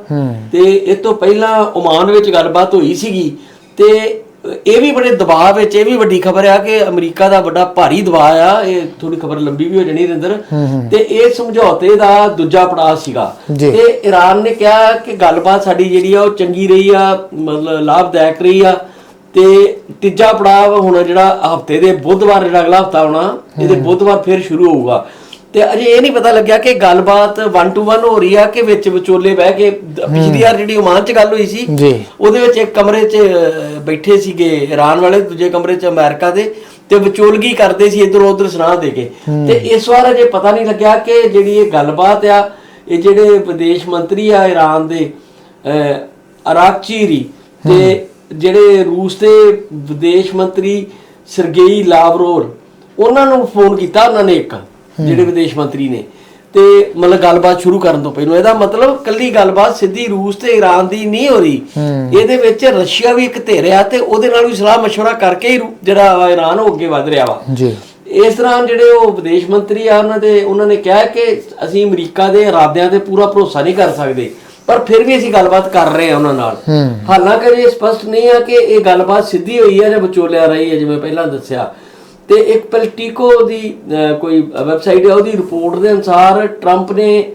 ਤੇ ਇਹ ਤੋਂ ਪਹਿਲਾਂ ਓਮਾਨ ਵਿੱਚ ਗੱਲਬਾਤ ਹੋਈ ਸੀਗੀ ਤੇ ਇਹ ਵੀ ਬੜੇ ਦਬਾਅ ਵਿੱਚ ਇਹ ਵੀ ਵੱਡੀ ਖਬਰ ਆ ਕਿ ਅਮਰੀਕਾ ਦਾ ਵੱਡਾ ਭਾਰੀ ਦਬਾਅ ਆ ਇਹ ਥੋੜੀ ਖਬਰ ਲੰਬੀ ਵੀ ਹੋ ਜਣੀ ਰਿੰਦਰ। ਤੇ ਇਹ ਸਮਝੌਤੇ ਦਾ ਦੂਜਾ ਪੜਾਅ ਸੀਗਾ। ਤੇ ਈਰਾਨ ਨੇ ਕਿਹਾ ਕਿ ਗੱਲਬਾਤ ਸਾਡੀ ਜਿਹੜੀ ਆ ਉਹ ਚੰਗੀ ਰਹੀ ਆ ਮਤਲਬ ਲਾਭਦਾਇਕ ਰਹੀ ਆ। ਤੇ ਤੀਜਾ ਪੜਾਅ ਹੁਣ ਜਿਹੜਾ ਹਫ਼ਤੇ ਦੇ ਬੁੱਧਵਾਰ ਜਿਹੜਾ ਅਗਲਾ ਹਫਤਾ ਆਉਣਾ ਇਹਦੇ ਬੁੱਧਵਾਰ ਫਿਰ ਸ਼ੁਰੂ ਹੋਊਗਾ। ਤੇ ਅਜੇ ਇਹ ਨਹੀਂ ਪਤਾ ਲੱਗਿਆ ਕਿ ਗੱਲਬਾਤ 1 ਟੂ 1 ਹੋ ਰਹੀ ਆ ਕਿ ਵਿੱਚ ਵਿਚੋਲੇ ਬਹਿ ਕੇ ਪਿਛਲੀ ਵਾਰ ਜਿਹੜੀ ਓਮਾਨ 'ਚ ਗੱਲ ਹੋਈ ਸੀ ਜੀ। ਉਹਦੇ ਵਿੱਚ ਇੱਕ ਕਮਰੇ 'ਚ ਬੈਠੇ ਸੀਗੇ ਈਰਾਨ ਵਾਲੇ ਦੂਜੇ ਕਮਰੇ 'ਚ ਅਮਰੀਕਾ ਦੇ ਤੇ ਵਿਚੋਲਗੀ ਕਰਦੇ ਸੀ ਇਧਰ ਉਧਰ ਸੁਣਾ ਦੇ ਕੇ। ਤੇ ਇਸ ਵਾਰ ਅਜੇ ਪਤਾ ਨਹੀਂ ਲੱਗਿਆ ਕਿ ਜਿਹੜੀ ਇਹ ਗੱਲਬਾਤ ਆ ਇਹ ਜਿਹੜੇ ਵਿਦੇਸ਼ ਮੰਤਰੀ ਆ ਈਰਾਨ ਦੇ ਅਰਾਕਚੀਰੀ ਤੇ ਜਿਹੜੇ ਰੂਸ ਦੇ ਵਿਦੇਸ਼ ਮੰਤਰੀ ਸਰਗੇਈ ਲਾਵਰੋਵ ਉਹਨਾਂ ਨੂੰ ਫੋਨ ਕੀਤਾ ਉਹਨਾਂ ਨੇ ਇੱਕ। ਜਿਹੜੇ ਵਿਦੇਸ਼ ਮੰਤਰੀ ਨੇ ਤੇ ਮਤਲਬ ਗੱਲਬਾਤ ਸ਼ੁਰੂ ਕਰਨ ਤੋਂ ਪਹਿਲਾਂ ਇਹਦਾ ਮਤਲਬ ਕੱਲੀ ਗੱਲਬਾਤ ਸਿੱਧੀ ਰੂਸ ਤੇ ਈਰਾਨ ਦੀ ਨਹੀਂ ਹੋ ਰਹੀ ਇਹਦੇ ਵਿੱਚ ਰਸ਼ੀਆ ਵੀ ਇੱਕ ਧਿਰ ਆ ਤੇ ਉਹਦੇ ਨਾਲ ਵੀ ਸਲਾਹ مشورہ ਕਰਕੇ ਹੀ ਰੂ- ਜਿਹੜਾ ਵਾ ਈਰਾਨ ਉਹ ਅੱਗੇ ਵਧ ਰਿਹਾ ਵਾ ਜੀ ਇਸ ਤਰ੍ਹਾਂ ਜਿਹੜੇ ਉਹ ਵਿਦੇਸ਼ ਮੰਤਰੀ ਆ ਉਹਨਾਂ ਦੇ ਉਹਨਾਂ ਨੇ ਕਿਹਾ ਕਿ ਅਸੀਂ ਅਮਰੀਕਾ ਦੇ ਇਰਾਦਿਆਂ ਤੇ ਪੂਰਾ ਭਰੋਸਾ ਨਹੀਂ ਕਰ ਸਕਦੇ ਪਰ ਫਿਰ ਵੀ ਅਸੀਂ ਗੱਲਬਾਤ ਕਰ ਰਹੇ ਹਾਂ ਉਹਨਾਂ ਨਾਲ ਹੂੰ ਹਾਲਾਂਕਿ ਇਹ ਸਪਸ਼ਟ ਨਹੀਂ ਹੈ ਕਿ ਇਹ ਗੱਲਬਾਤ ਸਿੱਧੀ ਹੋਈ ਹੈ ਜਾਂ ਵਿਚੋਲਿਆ ਰਹੀ ਹੈ ਜਿਵੇਂ ਪਹਿਲਾਂ ਦੱਸਿਆ ਤੇ ਇੱਕ ਪੋਲਿਟਿਕੋ ਦੀ ਕੋਈ ਵੈਬਸਾਈਟ ਹੈ ਉਹਦੀ ਰਿਪੋਰਟ ਦੇ ਅਨੁਸਾਰ ਟਰੰਪ ਨੇ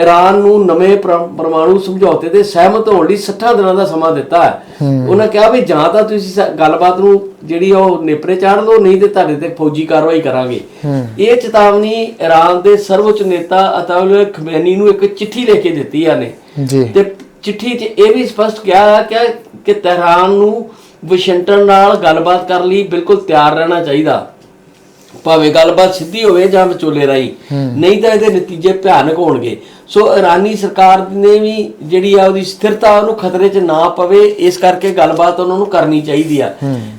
ਈਰਾਨ ਨੂੰ ਨਵੇਂ ਪਰ- ਪਰਮਾਣੂ ਸਮਝੌਤੇ ਤੇ ਸਹਿਮਤ ਹੋਣ ਲਈ 60 ਦਿਨਾਂ ਦਾ ਸਮਾਂ ਦਿੱਤਾ ਹੈ। ਉਹਨਾਂ ਕਿਹਾ ਵੀ ਜਾਂ ਤਾਂ ਤੁਸੀਂ ਗੱਲਬਾਤ ਨੂੰ ਜਿਹੜੀ ਉਹ ਨੇਪਰੇ ਚਾੜ ਲਓ ਨਹੀਂ ਤੇ ਤੁਹਾਡੇ ਤੇ ਫੌਜੀ ਕਾਰਵਾਈ ਕਰਾਂਗੇ। ਇਹ ਚੇਤਾਵਨੀ ਈਰਾਨ ਦੇ ਸਰਵਉੱਚ ਨੇਤਾ ਅਤਾਉਲ ਖਮੇਨੀ ਨੂੰ ਇੱਕ ਚਿੱਠੀ ਲਿਖ ਕੇ ਦਿੱਤੀ ਆ ਨੇ। ਤੇ ਚਿੱਠੀ 'ਚ ਇਹ ਵੀ ਸਪਸ਼ਟ ਕਿਹਾ ਹੈ ਕਿ ਕਿ ਤਹਿਰਾਨ ਨੂੰ ਵਾਸ਼ਿੰਗਟਨ ਨਾਲ ਗੱਲਬਾਤ ਕਰਨ ਲਈ ਬਿਲਕੁਲ ਤਿਆਰ ਰਹਿਣਾ ਚਾਹੀਦਾ। ਭਾਵੇਂ ਗੱਲਬਾਤ ਸਿੱਧੀ ਹੋਵੇ ਜਾਂ ਵਿਚੋਲੇ ਰਾਈ ਨਹੀਂ ਤਾਂ ਇਹਦੇ ਨਤੀਜੇ ਭਿਆਨਕ ਹੋਣਗੇ। ਸੋ ਇਰਾਨੀ ਸਰਕਾਰ ਨੇ ਵੀ ਜਿਹੜੀ ਆ ਉਹਦੀ ਸਥਿਰਤਾ ਉਹਨੂੰ ਖਤਰੇ 'ਚ ਨਾ ਪਵੇ ਇਸ ਕਰਕੇ ਗੱਲਬਾਤ ਉਹਨਾਂ ਨੂੰ ਕਰਨੀ ਚਾਹੀਦੀ ਆ।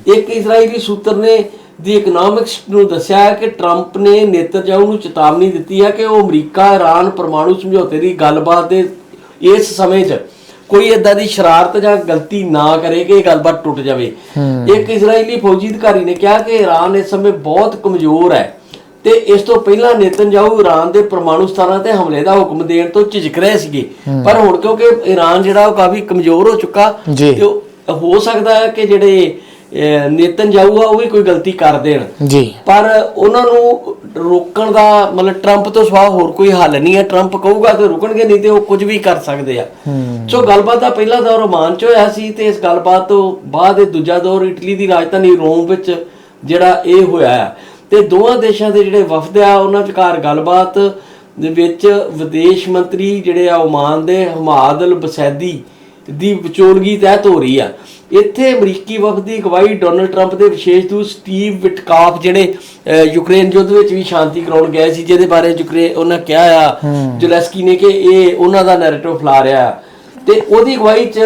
ਇੱਕ ਇਜ਼ਰਾਈਲੀ ਸੂਤਰ ਨੇ ਦੀ ਇਕਨੋਮਿਕਸ ਨੂੰ ਦੱਸਿਆ ਕਿ ਟਰੰਪ ਨੇ ਨੇਤਨਯਾਹੂ ਨੂੰ ਚੇਤਾਵਨੀ ਦਿੱਤੀ ਹੈ ਕਿ ਉਹ ਅਮਰੀਕਾ ਇਰਾਨ ਪਰਮਾਣੂ ਸਮਝੌਤੇ ਦੀ ਗੱਲਬਾਤ ਦੇ ਇਸ ਸਮੇਂ 'ਚ ਕੋਈ ਏਦਾਂ ਦੀ ਸ਼ਰਾਰਤ ਜਾਂ ਗਲਤੀ ਨਾ ਕਰੇ ਕਿ ਇਹ ਗੱਲਬਾਤ ਟੁੱਟ ਜਾਵੇ। ਇੱਕ ਇਜ਼ਰਾਈਲੀ ਫੌਜੀ ਅਧਿਕਾਰੀ ਨੇ ਕਿਹਾ ਕਿ ਈਰਾਨ ਇਸ ਸਮੇਂ ਬਹੁਤ ਕਮਜ਼ੋਰ ਹੈ ਤੇ ਇਸ ਤੋਂ ਪਹਿਲਾਂ ਨੇਤਨਯਾਹੂ ਈਰਾਨ ਦੇ ਪਰਮਾਣੂ ਸਥਾਨਾਂ ਤੇ ਹਮਲੇ ਦਾ ਹੁਕਮ ਦੇਣ ਤੋਂ ਝਿਜਕ ਰਹੇ ਸੀਗੇ। ਪਰ ਹੁਣ ਕਿਉਂਕਿ ਈਰਾਨ ਜਿਹੜਾ ਉਹ ਕਾਫੀ ਕਮਜ਼ੋਰ ਹੋ ਚੁੱਕਾ। ਤੇ ਹੋ ਸਕਦਾ ਹੈ ਕਿ ਜਿਹੜੇ ਅਹ, ਨੇਤਨਯਾਹੂ ਆ ਉਹ ਵੀ ਕੋਈ ਗਲਤੀ ਕਰ ਦੇਣ। ਜੀ। ਪਰ ਉਹਨਾਂ ਨੂੰ ਰੋਕਣ ਦਾ ਮਤਲਬ ਟਰੰਪ ਤੋਂ ਸਿਵਾ ਹੋਰ ਕੋਈ ਹੱਲ ਨਹੀਂ ਹੈ। ਟਰੰਪ ਕਹੂਗਾ ਤੇ ਰੁਕਣਗੇ ਨਹੀਂ ਤੇ ਉਹ ਕੁਝ ਵੀ ਕਰ ਸਕਦੇ ਆ। ਸੋ ਗੱਲਬਾਤ ਦਾ ਪਹਿਲਾ ਦੌਰ ਰੋਮਾਨ ਚ ਹੋਇਆ ਸੀ ਤੇ ਇਸ ਗੱਲਬਾਤ ਤੋਂ ਬਾਅਦ ਇਹ ਦੂਜਾ ਦੌਰ ਇਟਲੀ ਦੀ ਰਾਜਧਾਨੀ ਰੋਮ ਵਿੱਚ ਜਿਹੜਾ ਇਹ ਹੋਇਆ ਹੈ। ਤੇ ਦੋਵਾਂ ਦੇਸ਼ਾਂ ਦੇ ਜਿਹੜੇ ਵਫਦ ਆ ਉਹਨਾਂ ਵਿਚਕਾਰ ਗੱਲਬਾਤ ਦੇ ਵਿੱਚ ਵਿਦੇਸ਼ ਮੰਤਰੀ ਜਿਹੜੇ ਆ ਓਮਾਨ ਦੇ ਹਮਾਦ ਅਲ ਬਸੈਦੀ ਦੀ ਵਿਚੋਲਗੀ ਤਹਿਤ ਹੋ ਰਹੀ ਆ। ਇੱਥੇ ਅਮਰੀਕੀ ਵਫਦ ਦੀ ਅਗਵਾਈ ਡੋਨਲਡ ਟਰੰਪ ਦੇ ਵਿਸ਼ੇਸ਼ ਦੂਤ ਸਟੀਵ ਵਿਟਕਾਫ ਜਿਹੜੇ ਯੂਕਰੇਨ ਯੁੱਧ ਵਿੱਚ ਵੀ ਸ਼ਾਂਤੀ ਕਰਾਉਣ ਗਏ ਸੀ ਜਿਹਦੇ ਬਾਰੇ ਯੂਕਰੇਨ ਉਹਨਾਂ ਕਿਹਾ ਆ ਜਲੈਸਕੀ ਨੇ ਕਿ ਇਹ ਉਹਨਾਂ ਦਾ ਨੈਰੇਟਿਵ ਫਲਾ ਰਿਹਾ ਆ। ਤੇ ਉਹਦੀ ਅਗਵਾਈ ਚ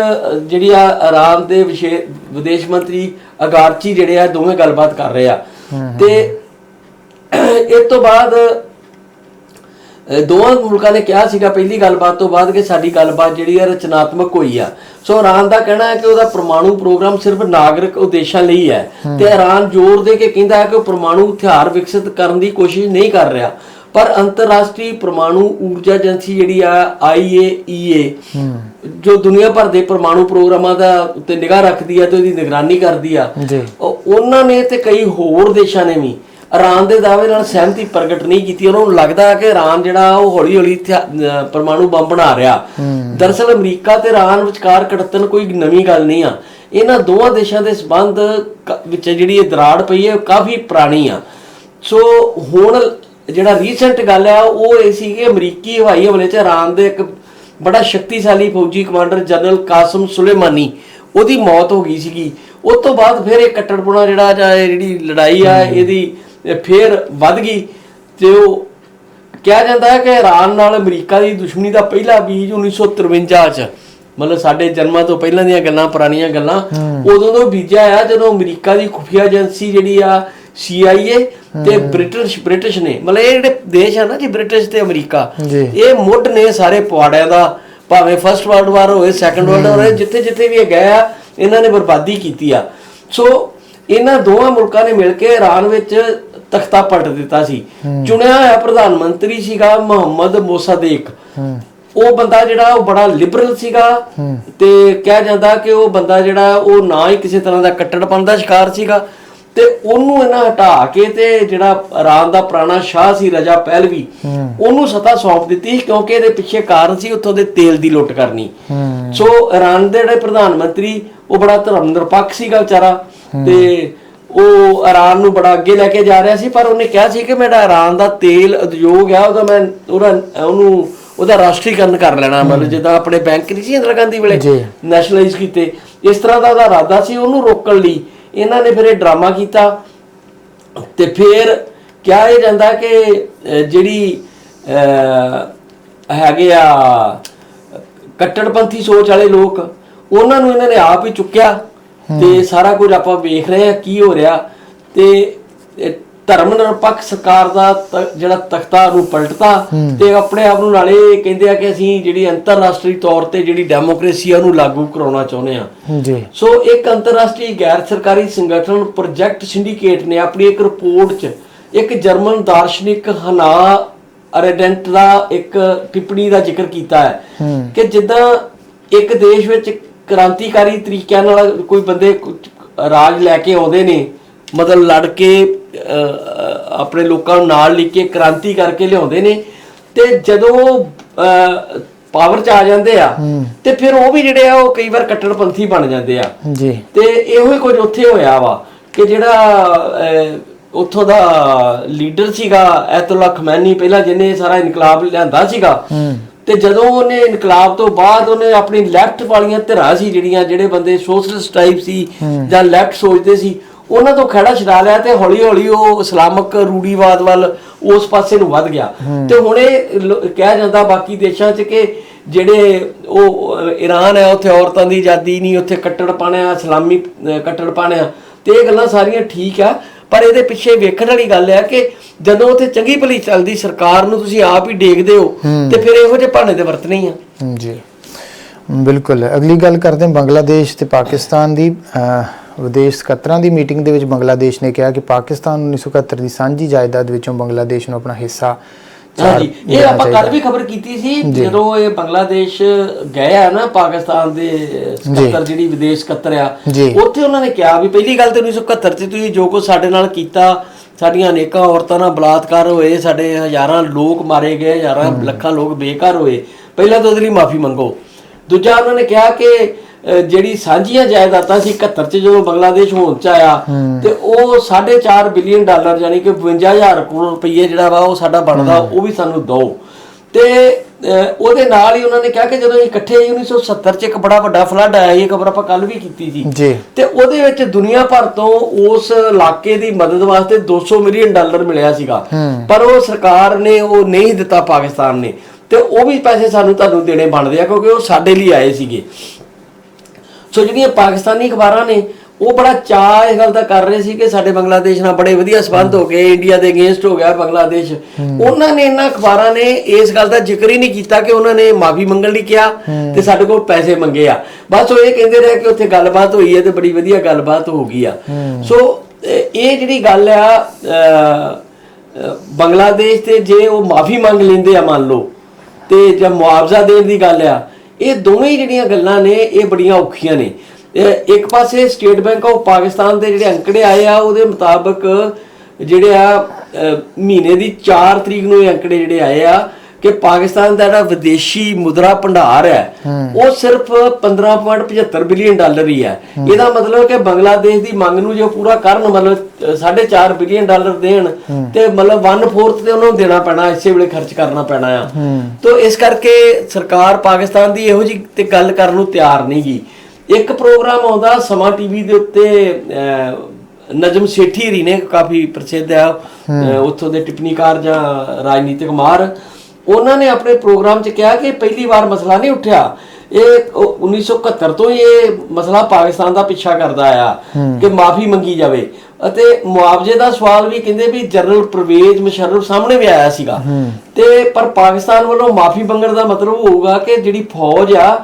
ਜਿਹੜੀ ਆ ਆਰਾਮ ਦੇ ਵਿਦੇਸ਼ ਮੰਤਰੀ ਅਗਾਰਚੀ ਜਿਹੜੇ ਆ ਦੋਵੇਂ ਗੱਲਬਾਤ ਕਰ ਰਹੇ ਆ। ਤੇ ਇਸ ਤੋਂ ਬਾਅਦ ਦੋਵਾਂ ਮੁਲਕਾਂ ਨੇ ਕਿਹਾ ਸੀਗਾ ਪਹਿਲੀ ਗੱਲਬਾਤ ਤੋਂ ਬਾਅਦ ਕਿ ਸਾਡੀ ਗੱਲਬਾਤ ਜਿਹੜੀ ਹੈ ਰਚਨਾਤਮਕ ਹੋਈ ਆ। ਸੋ ਇਰਾਨ ਦਾ ਕਹਿਣਾ ਹੈ ਕਿ ਉਹਦਾ ਪਰਮਾਣੂ ਪ੍ਰੋਗਰਾਮ ਸਿਰਫ ਨਾਗਰਿਕ ਉਦੇਸ਼ਾਂ ਲਈ ਹੈ ਤੇ ਇਰਾਨ ਜ਼ੋਰ ਦੇ ਕੇ ਕਹਿੰਦਾ ਹੈ ਕਿ ਉਹ ਪਰਮਾਣੂ ਹਥਿਆਰ ਵਿਕਸਿਤ ਕਰਨ ਦੀ ਕੋਸ਼ਿਸ਼ ਨਹੀਂ ਕਰ ਰਿਹਾ। ਪਰ ਅੰਤਰਰਾਸ਼ਟਰੀ ਪਰਮਾਣੂ ਊਰਜਾ ਏਜੰਸੀ ਜਿਹੜੀ ਆ IAEA ਜੋ ਦੁਨੀਆ ਭਰ ਦੇ ਪਰਮਾਣੂ ਪ੍ਰੋਗਰਾਮਾਂ ਦਾ ਉੱਤੇ ਨਿਗਾਹ ਰੱਖਦੀ ਹੈ ਤੇ ਉਹਦੀ ਨਿਗਰਾਨੀ ਕਰਦੀ ਆ ਉਹਨਾਂ ਨੇ ਤੇ ਕਈ ਹੋਰ ਦੇਸ਼ਾਂ ਨੇ ਵੀ ਇਰਾਨ ਦੇ ਦਾਅਵੇ ਨਾਲ ਸਹਿਮਤੀ ਪ੍ਰਗਟ ਨਹੀਂ ਕੀਤੀ। ਉਹਨਾਂ ਨੂੰ ਲੱਗਦਾ ਹੈ ਕਿ ਇਰਾਨ ਜਿਹੜਾ ਉਹ ਹੌਲੀ-ਹੌਲੀ ਪਰਮਾਣੂ ਬੰਬ ਬਣਾ ਰਿਹਾ। ਦਰਅਸਲ ਅਮਰੀਕਾ ਤੇ ਇਰਾਨ ਵਿਚਕਾਰ ਕੜਤਨ ਕੋਈ ਨਵੀਂ ਗੱਲ ਨਹੀਂ ਆ। ਇਹਨਾਂ ਦੋਵਾਂ ਦੇਸ਼ਾਂ ਦੇ ਸਬੰਧ ਵਿੱਚ ਜਿਹੜੀ ਇਹ ਦਰਾੜ ਪਈ ਹੈ ਉਹ ਕਾਫੀ ਪੁਰਾਣੀ ਆ। ਸੋ ਹੁਣ ਜਿਹੜਾ ਰੀਸੈਂਟ ਗੱਲ ਆ ਉਹ ਇਹ ਸੀ ਕਿ ਅਮਰੀਕੀ ਹਵਾਈ ਹਮਲੇ 'ਚ ਇਰਾਨ ਦੇ ਇੱਕ ਬੜਾ ਸ਼ਕਤੀਸ਼ਾਲੀ ਫੌਜੀ ਕਮਾਂਡਰ ਜਨਰਲ ਕਾਸਮ ਸੁਲੇਮਾਨੀ ਉਹਦੀ ਮੌਤ ਹੋ ਗਈ ਸੀਗੀ। ਉਸ ਤੋਂ ਬਾਅਦ ਫਿਰ ਇਹ ਕੱਟੜਪੁਣਾ ਜਿਹੜਾ ਜਿਹੜੀ ਲੜਾਈ ਆ ਇਹਦੀ ਇਹ ਫਿਰ ਵੱਧ ਗਈ ਤੇ ਉਹ ਕਿਹਾ ਜਾਂਦਾ ਹੈ ਕਿ ਇਰਾਨ ਨਾਲ ਅਮਰੀਕਾ ਦੀ ਦੁਸ਼ਮਣੀ ਦਾ ਪਹਿਲਾ ਬੀਜ 1953 ਚ ਮਤਲਬ ਸਾਡੇ ਜਨਮਾਂ ਤੋਂ ਪਹਿਲਾਂ ਦੀਆਂ ਗੱਲਾਂ ਪੁਰਾਣੀਆਂ ਗੱਲਾਂ ਉਦੋਂ ਤੋਂ ਬੀਜਿਆ ਆ ਜਦੋਂ ਅਮਰੀਕਾ ਦੀ ਖੁਫੀਆ ਏਜੰਸੀ ਜਿਹੜੀ ਆ CIA ਤੇ ਬ੍ਰਿਟਿਸ਼ ਬ੍ਰਿਟਿਸ਼ ਨੇ ਮਤਲਬ ਇਹ ਜਿਹੜੇ ਦੇਸ਼ ਆ ਨਾ ਜੀ ਬ੍ਰਿਟਿਸ਼ ਤੇ ਅਮਰੀਕਾ ਇਹ ਮੁੱਢ ਨੇ ਸਾਰੇ ਪਵਾੜਿਆਂ ਦਾ ਭਾਵੇਂ ਫਰਸਟ ਵਰਲਡ ਵਾਰ ਹੋਵੇ ਸੈਕੰਡ ਵਰਲਡ ਵਾਰ ਹੋਵੇ ਜਿੱਥੇ ਜਿੱਥੇ ਵੀ ਇਹ ਗਏ ਆ ਇਹਨਾਂ ਨੇ ਬਰਬਾਦੀ ਕੀਤੀ ਆ। ਸੋ ਇਹਨਾਂ ਦੋਵਾਂ ਮੁਲਕਾਂ ਨੇ ਮਿਲ ਕੇ ਇਰਾਨ ਵਿੱਚ ਤਖਤਾ ਪਲਟ ਦਿੱਤਾ ਸੀ। ਚੁਣਿਆ ਹੋਇਆ ਪ੍ਰਧਾਨ ਮੰਤਰੀ ਸੀਗਾ ਮੁਹੰਮਦ ਮੋਸਾਦੇਕ ਉਹ ਬੰਦਾ ਜਿਹੜਾ ਉਹ ਬੜਾ ਲਿਬਰਲ ਸੀਗਾ ਤੇ ਕਿਹਾ ਜਾਂਦਾ ਕਿ ਉਹ ਬੰਦਾ ਜਿਹੜਾ ਉਹ ਨਾ ਹੀ ਕਿਸੇ ਤਰ੍ਹਾਂ ਦਾ ਕੱਟੜਪਣ ਦਾ ਸ਼ਿਕਾਰ ਸੀਗਾ ਤੇ ਉਹਨੂੰ ਇਹਨਾਂ ਹਟਾ ਕੇ ਤੇ ਜਿਹੜਾ ਇਰਾਨ ਦਾ ਪੁਰਾਣਾ ਸ਼ਾਹ ਸੀ ਰਜਾ ਪਹਿਲਵੀ, ਉਹਨੂੰ ਸਤਾ ਸੌਂਪ ਦਿੱਤੀ ਸੀ ਕਿਉਂਕਿ ਇਹਦੇ ਪਿੱਛੇ ਕਾਰਨ ਸੀ ਉੱਥੋਂ ਦੇ ਤੇਲ ਦੀ ਲੁੱਟ ਕਰਨੀ। ਸੋ ਇਰਾਨ ਦੇ ਜਿਹੜੇ ਪ੍ਰਧਾਨ ਮੰਤਰੀ, ਉਹ ਬੜਾ ਧਰਮ ਨਿਰਪੱਖ ਸੀਗਾ ਵਿਚਾਰਾ ਤੇ ਉਹ ਇਰਾਨ ਨੂੰ ਬੜਾ ਅੱਗੇ ਲੈ ਕੇ ਜਾ ਰਿਹਾ ਸੀ ਪਰ ਉਹਨੇ ਕਿਹਾ ਸੀ ਕਿ ਮੇਰਾ ਇਰਾਨ ਦਾ ਤੇਲ ਉਦਯੋਗ ਆ ਉਹਦਾ ਮੈਂ ਉਹਦਾ ਉਹਨੂੰ ਉਹਦਾ ਰਾਸ਼ਟਰੀਕਰਨ ਕਰ ਲੈਣਾ ਮਤਲਬ ਜਿੱਦਾਂ ਆਪਣੇ ਬੈਂਕ ਨਹੀਂ ਸੀ ਇੰਦਰਾ ਗਾਂਧੀ ਵੇਲੇ। ਨੈਸ਼ਨਲਾਈਜ਼ ਕੀਤੇ। ਇਸ ਤਰ੍ਹਾਂ ਦਾ ਉਹਦਾ ਇਰਾਦਾ ਸੀ ਉਹਨੂੰ ਰੋਕਣ ਲਈ। ਇਹਨਾਂ ਨੇ ਫਿਰ ਇਹ ਡਰਾਮਾ ਕੀਤਾ ਤੇ ਫਿਰ ਕਿਹਾ ਇਹ ਜਾਂਦਾ ਕਿ ਜਿਹੜੀ ਹੈਗੇ ਆ ਕੱਟੜਪੰਥੀ ਸੋਚ ਵਾਲੇ ਲੋਕ ਉਹਨਾਂ ਨੂੰ ਇਹਨਾਂ ਨੇ ਆਪ ਹੀ ਚੁੱਕਿਆ। ਤੇ ਸਾਰਾ ਕੁਝ ਆਪਾਂ ਵੇਖ ਰਹੇ ਆ ਕੀ ਹੋ ਰਿਹਾ ਤੇ ਧਰਮ ਨਿਰਪੱਖ ਸਰਕਾਰ ਦਾ ਜਿਹੜਾ ਤਖਤਾ ਨੂੰ ਪਲਟਤਾ ਤੇ ਆਪਣੇ ਆਪ ਨੂੰ ਨਾਲੇ ਕਹਿੰਦੇ ਆ ਕਿ ਅਸੀਂ ਜਿਹੜੀ ਅੰਤਰਰਾਸ਼ਟਰੀ ਤੌਰ ਤੇ ਜਿਹੜੀ ਡੈਮੋਕ੍ਰੇਸੀ ਆ ਉਹਨੂੰ ਲਾਗੂ ਕਰਾਉਣਾ ਚਾਹੁੰਦੇ ਆ ਜੀ। ਸੋ ਇੱਕ ਅੰਤਰਰਾਸ਼ਟਰੀ ਗੈਰ ਸਰਕਾਰੀ ਸੰਗਠਨ ਪ੍ਰੋਜੈਕਟ ਸਿੰਡੀਕੇਟ ਨੇ ਆਪਣੀ ਇੱਕ ਰਿਪੋਰਟ 'ਚ ਇੱਕ ਜਰਮਨ ਦਾਰਸ਼ਨਿਕ ਹਨਾ ਅਰੈਡੈਂਟ ਦਾ ਇੱਕ ਟਿੱਪਣੀ ਦਾ ਜ਼ਿਕਰ ਕੀਤਾ ਹੈ। ਕਿ ਜਿੱਦਾਂ ਇੱਕ ਦੇਸ਼ ਵਿੱਚ ਕ੍ਰਾਂਤੀਕਾਰੀ ਤਰੀਕਿਆਂ ਨਾਲ ਕੋਈ ਬੰਦੇ ਰਾਜ ਲੈ ਕੇ ਆਉਂਦੇ ਨੇ ਮਤਲਬ ਲੜ ਕੇ ਆਪਣੇ ਲੋਕਾਂ ਨੂੰ ਨਾਲ ਲੈ ਕੇ ਕ੍ਰਾਂਤੀ ਕਰਕੇ ਲਿਆਉਂਦੇ ਨੇ ਤੇ ਜਦੋਂ ਪਾਵਰ 'ਚ ਆ ਜਾਂਦੇ ਆ ਤੇ ਫਿਰ ਉਹ ਵੀ ਜਿਹੜੇ ਆ ਉਹ ਕਈ ਵਾਰ ਕੱਟੜਪੰਥੀ ਬਣ ਜਾਂਦੇ ਆ। ਜੀ। ਤੇ ਇਹੋ ਹੀ ਕੁਝ ਉੱਥੇ ਹੋਇਆ ਵਾ ਕਿ ਜਿਹੜਾ ਉੱਥੋਂ ਦਾ ਲੀਡਰ ਸੀਗਾ ਐਤੁੱਲਾ ਖਮੈਨੀ ਪਹਿਲਾਂ ਜਿਹਨੇ ਸਾਰਾ ਇਨਕਲਾਬ ਲਿਆਂਦਾ ਸੀਗਾ ਤੇ ਜਦੋਂ ਉਹਨੇ ਇਨਕਲਾਬ ਤੋਂ ਬਾਅਦ ਉਹਨੇ ਆਪਣੀ ਲੈਫਟ ਵਾਲੀਆਂ ਧਿਰਾਂ ਸੀ ਜਿਹੜੀਆਂ ਜਿਹੜੇ ਬੰਦੇ ਸੋਸ਼ਲਿਸਟ ਟਾਈਪ ਸੀ ਜਾਂ ਲੈਫਟ ਸੋਚਦੇ ਸੀ ਉਹਨਾਂ ਤੋਂ ਖੜਾ ਛਡਾ ਲਿਆ ਤੇ ਹੌਲੀ ਹੌਲੀ ਉਹ ਇਸਲਾਮਕ ਰੂੜੀਵਾਦ ਵੱਲ ਉਸ ਪਾਸੇ ਨੂੰ ਵੱਧ ਗਿਆ। ਤੇ ਹੁਣ ਇਹ ਕਿਹਾ ਜਾਂਦਾ ਬਾਕੀ ਦੇਸ਼ਾਂ 'ਚ ਕਿ ਜਿਹੜੇ ਉਹ ਈਰਾਨ ਹੈ ਉੱਥੇ ਔਰਤਾਂ ਦੀ ਆਜ਼ਾਦੀ ਨਹੀਂ ਉੱਥੇ ਕੱਟੜ ਪਾਣਿਆ ਇਸਲਾਮੀ ਕੱਟੜ ਪਾਣਿਆ ਤੇ ਇਹ ਗੱਲਾਂ ਸਾਰੀਆਂ ਠੀਕ ਆ ਪਰ ਇਹਦੇ ਪਿੱਛੇ ਵੇਖਣ ਵਾਲੀ ਗੱਲ ਹੈ ਕਿ ਜਦੋਂ ਉੱਥੇ ਚੰਗੀ ਭਲੀ ਚੱਲਦੀ ਸਰਕਾਰ ਨੂੰ ਤੁਸੀਂ ਆਪ ਹੀ ਡੇਗਦੇ ਹੋ ਤੇ ਫਿਰ ਇਹੋ ਜਿਹੇ ਭਾਣੇ ਤੇ ਵਰਤਣੇ ਹੀ ਆ। ਜੀ। ਬਿਲਕੁਲ। ਅਗਲੀ ਗੱਲ ਕਰਦੇ ਹਾਂ ਬੰਗਲਾਦੇਸ਼ ਤੇ ਪਾਕਿਸਤਾਨ ਦੀ ਵਿਦੇਸ਼ ਸਕੱਤਰਾਂ ਦੀ ਮੀਟਿੰਗ ਦੇ ਵਿੱਚ ਬੰਗਲਾਦੇਸ਼ ਨੇ ਕਿਹਾ ਕਿ ਪਾਕਿਸਤਾਨ 1971 ਦੀ ਸਾਂਝੀ ਜਾਇਦਾਦ ਵਿੱਚੋਂ ਬੰਗਲਾਦੇਸ਼ ਨੂੰ ਆਪਣਾ ਹਿੱਸਾ ਹਾਂਜੀ। ਇਹ ਆਪਾਂ। ਕੱਲ ਵੀ ਖਬਰ ਕੀਤੀ ਸੀ ਜਦੋਂ ਇਹ ਬੰਗਲਾਦੇਸ਼ ਗਏ ਆ ਨਾ ਪਾਕਿਸਤਾਨ ਦੇ ਸਕੱਤਰ ਜਿਹੜੀ ਵਿਦੇਸ਼ ਸਕੱਤਰ ਆ। ਉੱਥੇ ਉਹਨਾਂ ਨੇ ਕਿਹਾ ਵੀ ਪਹਿਲੀ ਗੱਲ ਤੇ 1971 ਚ ਤੁਸੀਂ ਜੋ ਕੁਝ ਸਾਡੇ ਨਾਲ ਕੀਤਾ ਸਾਡੀਆਂ ਅਨੇਕਾਂ ਔਰਤਾਂ ਨਾਲ ਬਲਾਤਕਾਰ ਹੋਏ ਸਾਡੇ ਹਜ਼ਾਰਾਂ ਲੋਕ ਮਾਰੇ ਗਏ ਹਜ਼ਾਰਾਂ ਲੱਖਾਂ ਲੋਕ ਬੇਘਰ ਹੋਏ ਪਹਿਲਾਂ ਤਾਂ ਉਹਦੇ ਲਈ ਮਾਫੀ ਮੰਗੋ। ਦੂਜਾ ਉਹਨਾਂ ਨੇ ਕਿਹਾ ਕਿ ਜਿਹੜੀ ਸਾਂਝੀਆਂ ਜਾਇਦਾਦਾਂ ਸੀ 71 ਚ ਜਦੋਂ ਬੰਗਲਾਦੇਸ਼ ਹੋਂਦ ਚ ਆਇਆ ਤੇ ਉਹ 4.5 ਬਿਲੀਅਨ ਡਾਲਰ ਯਾਨੀ ਕਿ 52000 ਕਰੋੜ ਰੁਪਏ ਜਿਹੜਾ ਵਾ ਉਹ ਸਾਡਾ ਬਣਦਾ ਉਹ ਵੀ ਸਾਨੂੰ ਦਿਓ ਤੇ ਉਹਦੇ ਨਾਲ ਹੀ ਉਹਨਾਂ ਨੇ ਕਿਹਾ ਕਿ ਜਦੋਂ ਇਕੱਠੇ ਹੋਏ 1970 ਚ ਇੱਕ ਬੜਾ ਵੱਡਾ ਫਲੱਡ ਆਇਆ ਇਹ ਖਬਰ ਆਪਾਂ ਕੱਲ ਵੀ ਕੀਤੀ ਸੀ। ਤੇ ਉਹਦੇ ਵਿੱਚ ਦੁਨੀਆ ਭਰ ਤੋਂ ਉਸ ਇਲਾਕੇ ਦੀ ਮਦਦ ਵਾਸਤੇ 200 ਮਿਲੀਅਨ ਡਾਲਰ ਮਿਲਿਆ ਸੀਗਾ। ਪਰ ਉਹ ਸਰਕਾਰ ਨੇ ਉਹ ਨਹੀਂ ਦਿੱਤਾ ਪਾਕਿਸਤਾਨ ਨੇ। ਤੇ ਉਹ ਵੀ ਪੈਸੇ ਸਾਨੂੰ ਤੁਹਾਨੂੰ ਦੇਣੇ ਬਣਦੇ ਆ ਕਿਉਂਕਿ ਉਹ ਸਾਡੇ ਲਈ ਆਏ ਸੀਗੇ। ਸੋ ਜਿਹੜੀਆਂ ਪਾਕਿਸਤਾਨੀ ਅਖਬਾਰਾਂ ਨੇ ਉਹ ਬੜਾ ਚਾਅ ਇਸ ਗੱਲ ਦਾ ਕਰ ਰਹੇ ਸੀ ਕਿ ਸਾਡੇ ਬੰਗਲਾਦੇਸ਼ ਨਾਲ ਬੜੇ ਵਧੀਆ ਸਬੰਧ ਹੋ ਗਏ ਇੰਡੀਆ ਦੇ ਅਗੇਂਸਟ ਹੋ ਗਿਆ ਬੰਗਲਾਦੇਸ਼। ਉਹਨਾਂ ਨੇ ਇਹਨਾਂ ਅਖਬਾਰਾਂ ਨੇ ਇਸ ਗੱਲ ਦਾ ਜ਼ਿਕਰ ਹੀ ਨਹੀਂ ਕੀਤਾ ਕਿ ਉਹਨਾਂ ਨੇ ਮਾਫੀ ਮੰਗਣ ਲਈ ਕਿਹਾ ਤੇ ਸਾਡੇ ਕੋਲ ਪੈਸੇ ਮੰਗੇ ਆ। ਬਸ ਉਹ ਇਹ ਕਹਿੰਦੇ ਰਹੇ ਕਿ ਉੱਥੇ ਗੱਲਬਾਤ ਹੋਈ ਹੈ ਤੇ ਬੜੀ ਵਧੀਆ ਗੱਲਬਾਤ ਹੋ ਗਈ ਆ। ਸੋ ਇਹ ਜਿਹੜੀ ਗੱਲ ਆ ਬੰਗਲਾਦੇਸ਼ ਤੇ ਜੇ ਉਹ ਮਾਫੀ ਮੰਗ ਲੈਂਦੇ ਆ ਮੰਨ ਲਓ ਤੇ ਜਾਂ ਮੁਆਵਜ਼ਾ ਦੇਣ ਦੀ ਗੱਲ ਆ, ਇਹ ਦੋਵੇਂ ਜਿਹੜੀਆਂ ਗੱਲਾਂ ਨੇ, ਇਹ ਬੜੀਆਂ ਔਖੀਆਂ ਨੇ। ਇੱਕ ਪਾਸੇ ਸਟੇਟ ਬੈਂਕ ਆਫ ਪਾਕਿਸਤਾਨ ਦੇ ਜਿਹੜੇ ਅੰਕੜੇ ਆਏ ਆ, ਉਹਦੇ ਮੁਤਾਬਕ ਜਿਹੜੇ ਆ ਮਹੀਨੇ ਦੀ 4 ਤਰੀਕ ਨੂੰ ਇਹ ਅੰਕੜੇ ਜਿਹੜੇ ਆਏ ਆ ਕਿ ਪਾਕਿਸਤਾਨ ਦਾ ਜਿਹੜਾ ਵਿਦੇਸ਼ੀ ਮੁਦਰਾ ਭੰਡਾਰ ਹੈ ਉਹ ਸਿਰਫ 15.75 ਬਿਲੀਅਨ ਡਾਲਰ ਹੀ ਹੈ। ਇਹਦਾ ਮਤਲਬ ਕਿ ਬੰਗਲਾਦੇਸ਼ ਦੀ ਮੰਗ ਨੂੰ ਜੋ ਪੂਰਾ ਕਰਨ ਮਤਲਬ ਅਹ, 4.5 ਬਿਲੀਅਨ ਡਾਲਰ ਦੇਣ ਤੇ ਮਤਲਬ 1/4 ਤੇ ਉਹਨਾਂ ਨੂੰ ਦੇਣਾ ਪੈਣਾ ਇਸੇ ਵੇਲੇ ਖਰਚ ਕਰਨਾ ਪੈਣਾ ਆ। ਤੋ ਇਸ ਕਰਕੇ ਸਰਕਾਰ ਪਾਕਿਸਤਾਨ ਦੀ ਇਹੋ ਜੀ ਤੇ ਗੱਲ ਕਰਨ ਨੂੰ ਤਿਆਰ ਨਹੀਂ ਗੀ। ਇੱਕ ਪ੍ਰੋਗਰਾਮ ਆਉਂਦਾ ਸਮਾਂ ਟੀਵੀ ਦੇ ਉੱਤੇ ਨਜਮ ਸੇਠੀ ਹਰੀ ਨੇ ਕਾਫੀ ਪ੍ਰਸਿੱਧ ਹੈ ਉੱਥੋਂ ਦੇ ਟਿੱਪਣੀਕਾਰ ਜਾਂ ਰਾਜਨੀਤਿਕ ਮਾਰ। ਉਹਨਾਂ ਨੇ ਆਪਣੇ ਪ੍ਰੋਗਰਾਮ 'ਚ ਕਿਹਾ ਕਿ ਪਹਿਲੀ ਵਾਰ ਮਸਲਾ ਨਹੀਂ ਉੱਠਿਆ। ਇਹ ਉਹ 1971 ਤੋਂ ਹੀ ਇਹ ਮਸਲਾ ਪਾਕਿਸਤਾਨ ਦਾ ਪਿੱਛਾ ਕਰਦਾ ਆ ਕਿ ਮਾਫੀ ਮੰਗੀ ਜਾਵੇ। ਅਤੇ ਮੁਆਵਜ਼ੇ ਦਾ ਸਵਾਲ ਵੀ ਕਹਿੰਦੇ ਵੀ ਜਨਰਲ ਪ੍ਰਵੇਜ਼ ਮੁਸ਼ਰਫ ਸਾਹਮਣੇ ਵੀ ਆਇਆ ਸੀਗਾ। ਤੇ ਪਰ ਪਾਕਿਸਤਾਨ ਵੱਲੋਂ ਮਾਫੀ ਮੰਗਣ ਦਾ ਮਤਲਬ ਹੋਊਗਾ ਕਿ ਜਿਹੜੀ ਫੌਜ ਆ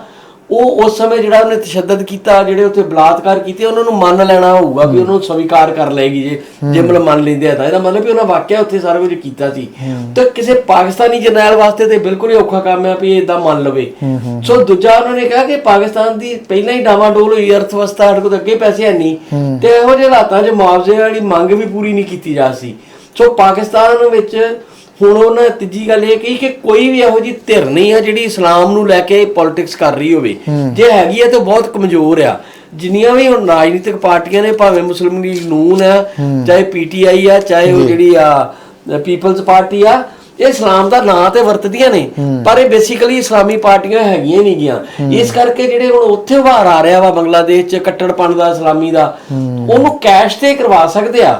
ਉਹ ਉਸ ਸਮੇਂ ਜਿਹੜਾ ਉਹਨੇ ਤਸ਼ੱਦਦ ਕੀਤਾ ਜਿਹੜੇ ਉੱਥੇ ਬਲਾਤਕਾਰ ਕੀਤੇ ਉਹਨਾਂ ਨੂੰ ਮੰਨ ਲੈਣਾ ਹੋਊਗਾ ਵੀ ਉਹਨੂੰ ਸਵੀਕਾਰ ਕਰ ਲਏਗੀ ਜੇ ਜੇ ਮਤਲਬ ਮੰਨ ਲੈਂਦੇ ਆ ਤਾਂ। ਇਹਦਾ ਮਤਲਬ ਵੀ ਉਹਨਾਂ ਵਾਕਿਆ ਉੱਥੇ ਸਾਰਾ ਕੁਝ ਕੀਤਾ ਸੀ। ਤੇ ਕਿਸੇ ਪਾਕਿਸਤਾਨੀ ਜਰਨੈਲ ਵਾਸਤੇ ਤੇ ਬਿਲਕੁਲ ਹੀ ਔਖਾ ਕੰਮ ਹੈ ਵੀ ਇਦਾਂ ਮੰਨ ਲਵੇ। ਸੋ ਦੂਜਾ ਉਹਨਾਂ ਨੇ ਕਿਹਾ ਕਿ ਪਾਕਿਸਤਾਨ ਦੀ ਪਹਿਲਾਂ ਹੀ ਡਾਵਾਡੋਲ ਹੋਈ ਅਰਥ ਅਵਸਥਾ ਸਾਡੇ ਕੋਲ ਅੱਗੇ ਪੈਸੇ ਹੈ ਨਹੀਂ। ਤੇ ਇਹੋ ਜਿਹੇ ਹਾਲਾਤਾਂ 'ਚ ਮੁਆਵਜ਼ੇ ਵਾਲੀ ਮੰਗ ਵੀ ਪੂਰੀ ਨਹੀਂ ਕੀਤੀ ਜਾ ਸੀ ਸੋ ਪਾਕਿਸਤਾਨ ਵਿੱਚ ਹੁਣ ਉਹਨਾਂ ਨੇ ਤੀਜੀ ਗੱਲ ਇਹ ਕਹੀ ਕਿ ਕੋਈ ਵੀ ਇਹੋ ਜਿਹੀ ਧਿਰ ਨਹੀਂ ਆ ਜਿਹੜੀ ਇਸਲਾਮ ਨੂੰ ਲੈ ਕੇ ਪੋਲਿਟਿਕਸ ਕਰ ਰਹੀ ਹੋਵੇ। ਜੇ ਹੈਗੀ ਹੈ ਤਾਂ ਬਹੁਤ ਕਮਜ਼ੋਰ ਆ। ਜਿੰਨੀਆਂ ਵੀ ਹੁਣ ਰਾਜਨੀਤਿਕ ਪਾਰਟੀਆਂ ਨੇ ਭਾਵੇਂ ਮੁਸਲਿਮ ਲੀਗ ਨੂਨ ਆ ਚਾਹੇ ਪੀਟੀਆਈ ਆ ਚਾਹੇ ਉਹ ਜਿਹੜੀ ਆ ਪੀਪਲਸ ਪਾਰਟੀ ਆ ਇਹ ਇਸਲਾਮ ਦਾ ਨਾਂ ਤੇ ਵਰਤਦੀਆਂ ਨੇ ਪਰ ਇਹ ਬੇਸਿਕਲੀ ਇਸਲਾਮੀ ਪਾਰਟੀਆਂ ਹੈਗੀਆਂ ਨਹੀਂ ਗੀਆਂ ਇਸ ਕਰਕੇ ਜਿਹੜੇ ਹੁਣ ਉੱਥੇ ਉਭਾਰ ਆ ਰਿਹਾ ਵਾ ਬੰਗਲਾਦੇਸ਼ ਚ ਕੱਟੜਪਣ ਦਾ ਇਸਲਾਮੀ ਦਾ ਉਹਨੂੰ ਕੈਸ਼ ਤੇ ਕਰਵਾ ਸਕਦੇ ਆ।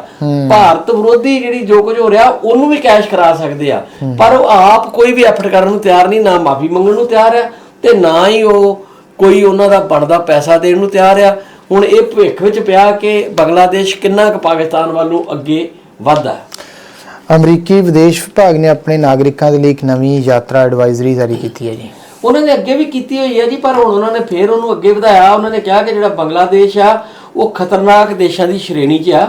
ਭਾਰਤ ਵਿਰੋਧੀ ਜਿਹੜੀ ਜੋ ਕੁਝ ਹੋ ਰਿਹਾ ਉਹਨੂੰ ਵੀ ਕੈਸ਼ ਕਰਾ ਸਕਦੇ ਆ। ਪਰ ਉਹ ਆਪ ਕੋਈ ਵੀ ਐਫਰਟ ਕਰਨ ਨੂੰ ਤਿਆਰ ਨਹੀਂ ਨਾ ਮਾਫੀ ਮੰਗਣ ਨੂੰ ਤਿਆਰ ਆ ਤੇ ਨਾ ਹੀ ਉਹ ਕੋਈ ਉਹਨਾਂ ਦਾ ਬਣਦਾ ਪੈਸਾ ਦੇਣ ਨੂੰ ਤਿਆਰ ਆ। ਹੁਣ ਇਹ ਭਵਿੱਖ ਵਿੱਚ ਪਿਆ ਕਿ ਬੰਗਲਾਦੇਸ਼ ਕਿੰਨਾ ਕੁ ਪਾਕਿਸਤਾਨ ਵੱਲੋਂ ਅੱਗੇ ਵਧਦਾ ਅਮਰੀਕੀ ਵਿਦੇਸ਼ ਵਿਭਾਗ ਨੇ ਆਪਣੇ ਨਾਗਰਿਕਾਂ ਦੇ ਲਈ ਇੱਕ ਨਵੀਂ ਯਾਤਰਾ ਐਡਵਾਈਜ਼ਰੀ ਜਾਰੀ ਕੀਤੀ ਹੈ ਜੀ। ਉਹਨਾਂ ਨੇ ਅੱਗੇ ਵੀ ਕੀਤੀ ਹੋਈ ਹੈ ਜੀ ਪਰ ਹੁਣ ਉਹਨਾਂ ਨੇ ਫੇਰ ਉਹਨੂੰ ਅੱਗੇ ਵਧਾਇਆ। ਉਹਨਾਂ ਨੇ ਕਿਹਾ ਕਿ ਜਿਹੜਾ ਬੰਗਲਾਦੇਸ਼ ਆ ਉਹ ਖਤਰਨਾਕ ਦੇਸ਼ਾਂ ਦੀ ਸ਼੍ਰੇਣੀ 'ਚ ਆ।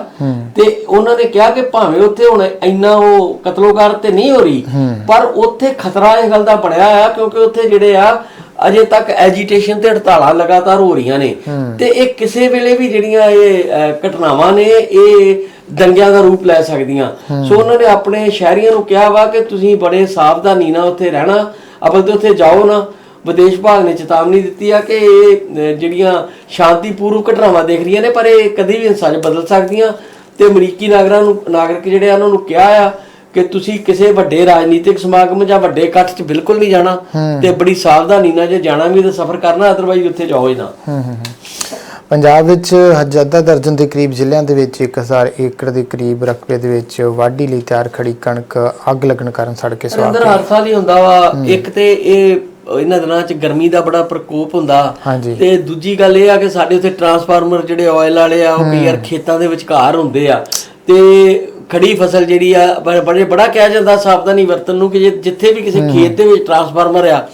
ਤੇ ਉਹਨਾਂ ਨੇ ਕਿਹਾ ਕਿ ਭਾਵੇਂ ਉੱਥੇ ਹੁਣ ਇੰਨਾ ਉਹ ਕਤਲੋਗਾਰ ਤੇ ਨਹੀਂ ਹੋ ਰਹੀ ਪਰ ਉੱਥੇ ਖਤਰਾ ਇਹ ਗੱਲ ਦਾ ਬਣਿਆ ਆ ਕਿਉਂਕਿ ਉੱਥੇ ਜਿਹੜੇ ਆ ਅਜੇ ਤੱਕ ਐਜੀਟੇਸ਼ਨ ਤੇ ਹੜਤਾਲਾਂ ਲਗਾਤਾਰ ਹੋ ਰਹੀਆਂ ਨੇ। ਤੇ ਇਹ ਕਿਸੇ ਵੇਲੇ ਵੀ ਜਿਹੜੀਆਂ ਇਹ ਘਟਨਾਵਾਂ ਨੇ ਇਹ ਦੰਗਿਆਂ ਦਾ ਰੂਪ ਲੈ ਸਕਦੀਆਂ। ਸੋ ਉਹਨਾਂ ਨੇ ਆਪਣੇ ਸ਼ਹਿਰੀਆਂ ਨੂੰ ਕਿਹਾ ਵਾ ਕਿ ਤੁਸੀਂ ਬੜੇ ਸਾਵਧਾਨੀ ਨਾਲ ਉੱਥੇ ਰਹਿਣਾ ਅਬਲ ਤੇ ਉੱਥੇ ਜਾਓ ਨਾ। ਵਿਦੇਸ਼ ਵਿਭਾਗ ਨੇ ਚੇਤਾਵਨੀ ਦਿੱਤੀ ਆ ਕਿ ਇਹ ਜਿਹੜੀਆਂ ਸ਼ਾਂਤੀਪੂਰਵਕ ਘਟਨਾਵਾਂ ਦੇਖ ਰਹੀਆਂ ਨੇ ਪਰ ਇਹ ਕਦੀ ਵੀ ਹਿੰਸਾ 'ਚ ਬਦਲ ਸਕਦੀਆਂ। ਤੇ ਅਮਰੀਕੀ ਨਾਗਰਾਂ ਨੂੰ ਨਾਗਰਿਕ ਜਿਹੜੇ ਆ ਉਹਨਾਂ ਨੂੰ ਕਿਹਾ ਆ ਕਿ ਤੁਸੀਂ ਕਿਸੇ ਵੱਡੇ ਰਾਜਨੀਤਿਕ ਸਮਾਗਮ ਜਾਂ ਵੱਡੇ ਇਕੱਠ 'ਚ ਬਿਲਕੁਲ ਨਹੀਂ ਜਾਣਾ। ਤੇ ਬੜੀ ਸਾਵਧਾਨੀ ਨਾਲ ਜੇ ਜਾਣਾ ਵੀ ਤਾਂ ਸਫ਼ਰ ਕਰਨਾ ਅਦਰਵਾਈਜ਼ ਉੱਥੇ ਜਾਓ ਹੀ ਨਾ। ਹੂੰ ਹੂੰ ਹੂੰ। ਪੰਜਾਬ ਵਿੱਚ ਹਜ਼ਾਰਾਂ ਦਰਜਨ ਦੇ ਕਰੀਬ ਜ਼ਿਲ੍ਹਿਆਂ ਦੇ ਵਿੱਚ 1000 ਏਕੜ ਦੇ ਕਰੀਬ ਰਕਬੇ ਦੇ ਵਿੱਚ ਵਾਢੀ ਲਈ ਤਿਆਰ ਖੜੀ ਕਣਕ ਅੱਗ ਲੱਗਣ ਕਾਰਨ ਸੜ ਕੇ ਸੁਆਹ ਅੰਦਰ ਹਰ ਸਾਲ ਹੀ ਹੁੰਦਾ ਵਾ। ਇੱਕ ਤੇ ਇਹ ਇਹਨਾਂ ਦਿਨਾਂ 'ਚ ਗਰਮੀ ਦਾ ਬੜਾ ਪ੍ਰਕੋਪ ਹੁੰਦਾ। ਤੇ ਦੂਜੀ ਗੱਲ ਇਹ ਆ ਕਿ ਸਾਡੇ ਉੱਥੇ ਟਰਾਂਸਫਾਰਮਰ ਜਿਹੜੇ ਆਇਲ ਵਾਲੇ ਆ ਉਹ ਕਈ ਵਾਰ ਖੇਤਾਂ ਦੇ ਵਿਚਕਾਰ ਹੁੰਦੇ ਆ। ਤੇ ਖੜੀ ਫਸਲ ਜਿਹੜੀ ਆ ਬੜੇ ਬੜਾ ਕਿਹਾ ਜਾਂਦਾ ਸਾਵਧਾਨੀ ਵਰਤਨ ਨੂੰ ਕਿ ਜਿੱਥੇ ਵੀ ਕਿਸੇ ਖੇਤ ਦੇ ਵਿੱਚ ਟਰਾਂਸਫਾਰਮਰ ਆ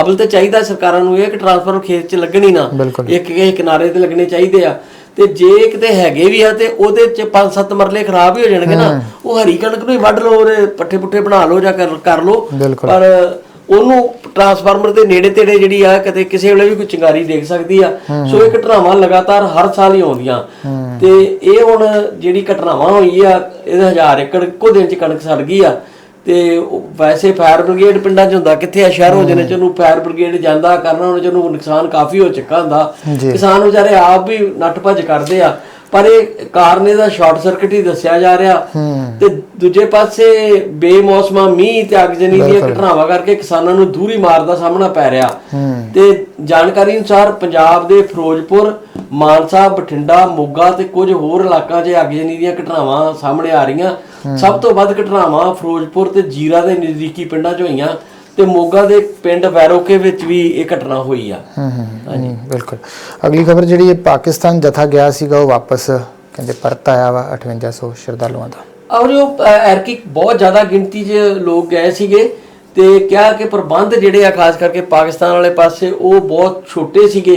ਅਬਲ ਤੇ ਚਾਹੀਦਾ ਸਰਕਾਰਾਂ ਨੂੰ ਇਹ ਕਿ ਟਰਾਂਸਫਾਰਮਰ ਖੇਤ 'ਚ ਲੱਗਣ ਨਾ। ਬਿਲਕੁਲ। ਇੱਕ ਇੱਕ ਕਿਨਾਰੇ ਤੇ ਲੱਗਣੇ ਚਾਹੀਦੇ ਆ। ਤੇ ਜੇ ਕਿਤੇ ਹੈਗੇ ਵੀ ਆ ਤੇ ਉਹਦੇ 'ਚ ਪੰਜ ਸੱਤ ਮਰਲੇ ਖਰਾਬ ਹੀ ਹੋ ਜਾਣਗੇ ਨਾ ਉਹ ਹਰੀ ਕਣਕ ਨੂੰ ਹੀ ਵੱਢ ਲਓ ਉਹਦੇ ਪੱਠੇ ਪੁੱਠੇ ਬਣਾ ਲਓ ਜਾਂ ਕਰ ਕਰ ਲਓ। ਬਿਲਕੁਲ। ਪਰ ਉਹਨੂੰ ਟਰਾਂਸਫਾਰਮਰ ਦੇ ਨੇੜੇ ਤੇੜੇ ਜਿਹੜੀ ਆ ਕਦੇ ਕਿਸੇ ਵੇਲੇ ਵੀ ਕੋਈ ਚਿੰਗਾਰੀ ਦੇਖ ਸਕਦੀ ਆ। ਸੋ ਇਹ ਘਟਨਾਵਾਂ ਲਗਾਤਾਰ ਹਰ ਸਾਲ ਹੀ ਆਉਂਦੀਆਂ। ਤੇ ਇਹ ਹੁਣ ਜਿਹੜੀ ਘਟਨਾਵਾਂ ਹੋਈ ਆ ਇਹਦਾ ਹਜ਼ਾਰ ਏਕੜ ਇੱਕੋ ਦਿਨ ਚ ਕਣਕ ਸੜ ਗਈ ਆ। ਤੇ ਵੈਸੇ ਫਾਇਰ ਬ੍ਰਿਗੇਡ ਪਿੰਡਾਂ 'ਚ ਹੁੰਦਾ ਕਿੱਥੇ ਆ ਸ਼ਹਿਰੋਂ ਜਿਹਨੇ ਚ ਉਹਨੂੰ ਫਾਇਰ ਬ੍ਰਿਗੇਡ ਜਾਂਦਾ ਕਰਨਾ ਉਹਨਾਂ ਚ ਉਹਨੂੰ ਨੁਕਸਾਨ ਕਾਫੀ ਹੋ ਚੁੱਕਾ ਹੁੰਦਾ। ਕਿਸਾਨ ਵਿਚਾਰੇ ਆਪ ਵੀ ਨੱਠ ਭੱਜ ਕਰਦੇ ਆ ਪਰ ਇਹ ਕਾਰਨ ਇਹਦਾ ਸ਼ਾਰਟ ਸਰਕਟ ਹੀ ਦੱਸਿਆ ਜਾ ਰਿਹਾ। ਤੇ ਦੂਜੇ ਪਾਸੇ ਬੇਮੌਸਮਾ ਮੀਂਹ ਤੇ ਅਗਜਨੀ ਦੀਆਂ ਘਟਨਾਵਾਂ ਕਰਕੇ ਕਿਸਾਨਾਂ ਨੂੰ ਦੂਰੀ ਮਾਰ ਦਾ ਸਾਹਮਣਾ ਪੈ ਰਿਹਾ। ਤੇ ਜਾਣਕਾਰੀ ਅਨੁਸਾਰ ਪੰਜਾਬ ਦੇ ਫਿਰੋਜ਼ਪੁਰ ਮਾਨਸਾ ਬਠਿੰਡਾ ਮੋਗਾ ਤੇ ਕੁਝ ਹੋਰ ਇਲਾਕਿਆਂ 'ਚ ਅਗਜਨੀ ਦੀਆਂ ਘਟਨਾਵਾਂ ਸਾਹਮਣੇ ਆ ਰਹੀਆਂ ਸਭ ਤੋਂ ਵੱਧ ਘਟਨਾਵਾਂ ਫਿਰੋਜ਼ਪੁਰ ਤੇ ਜੀਰਾ ਦੇ ਨਜ਼ਦੀਕੀ ਪਿੰਡਾਂ 'ਚ ਹੋਈਆਂ ਤੇ ਮੋਗਾ ਦੇ ਪਿੰਡ ਵੈਰੋਕੇ ਵਿੱਚ ਵੀ ਇਹ ਘਟਨਾ ਹੋਈ ਆ। ਹੂੰ ਹੂੰ ਹੂੰ, ਬਿਲਕੁਲ। ਅਗਲੀ ਖਬਰ ਜਿਹੜੀ ਹੈ ਪਾਕਿਸਤਾਨ ਜਥਾ ਗਿਆ ਸੀਗਾ ਉਹ ਵਾਪਸ ਕਹਿੰਦੇ ਪਰਤ ਆਇਆ ਵਾ 5800 ਸ਼ਰਧਾਲੂਆਂ ਦਾ। ਔਰ ਉਹ ਐਰਕੀ ਬਹੁਤ ਜ਼ਿਆਦਾ ਗਿਣਤੀ 'ਚ ਲੋਕ ਗਏ ਸੀਗੇ। ਤੇ ਕਿਹਾ ਕਿ ਪ੍ਰਬੰਧ ਜਿਹੜੇ ਆ ਖਾਸ ਕਰਕੇ ਪਾਕਿਸਤਾਨ ਵਾਲੇ ਪਾਸੇ ਉਹ ਬਹੁਤ ਛੋਟੇ ਸੀਗੇ।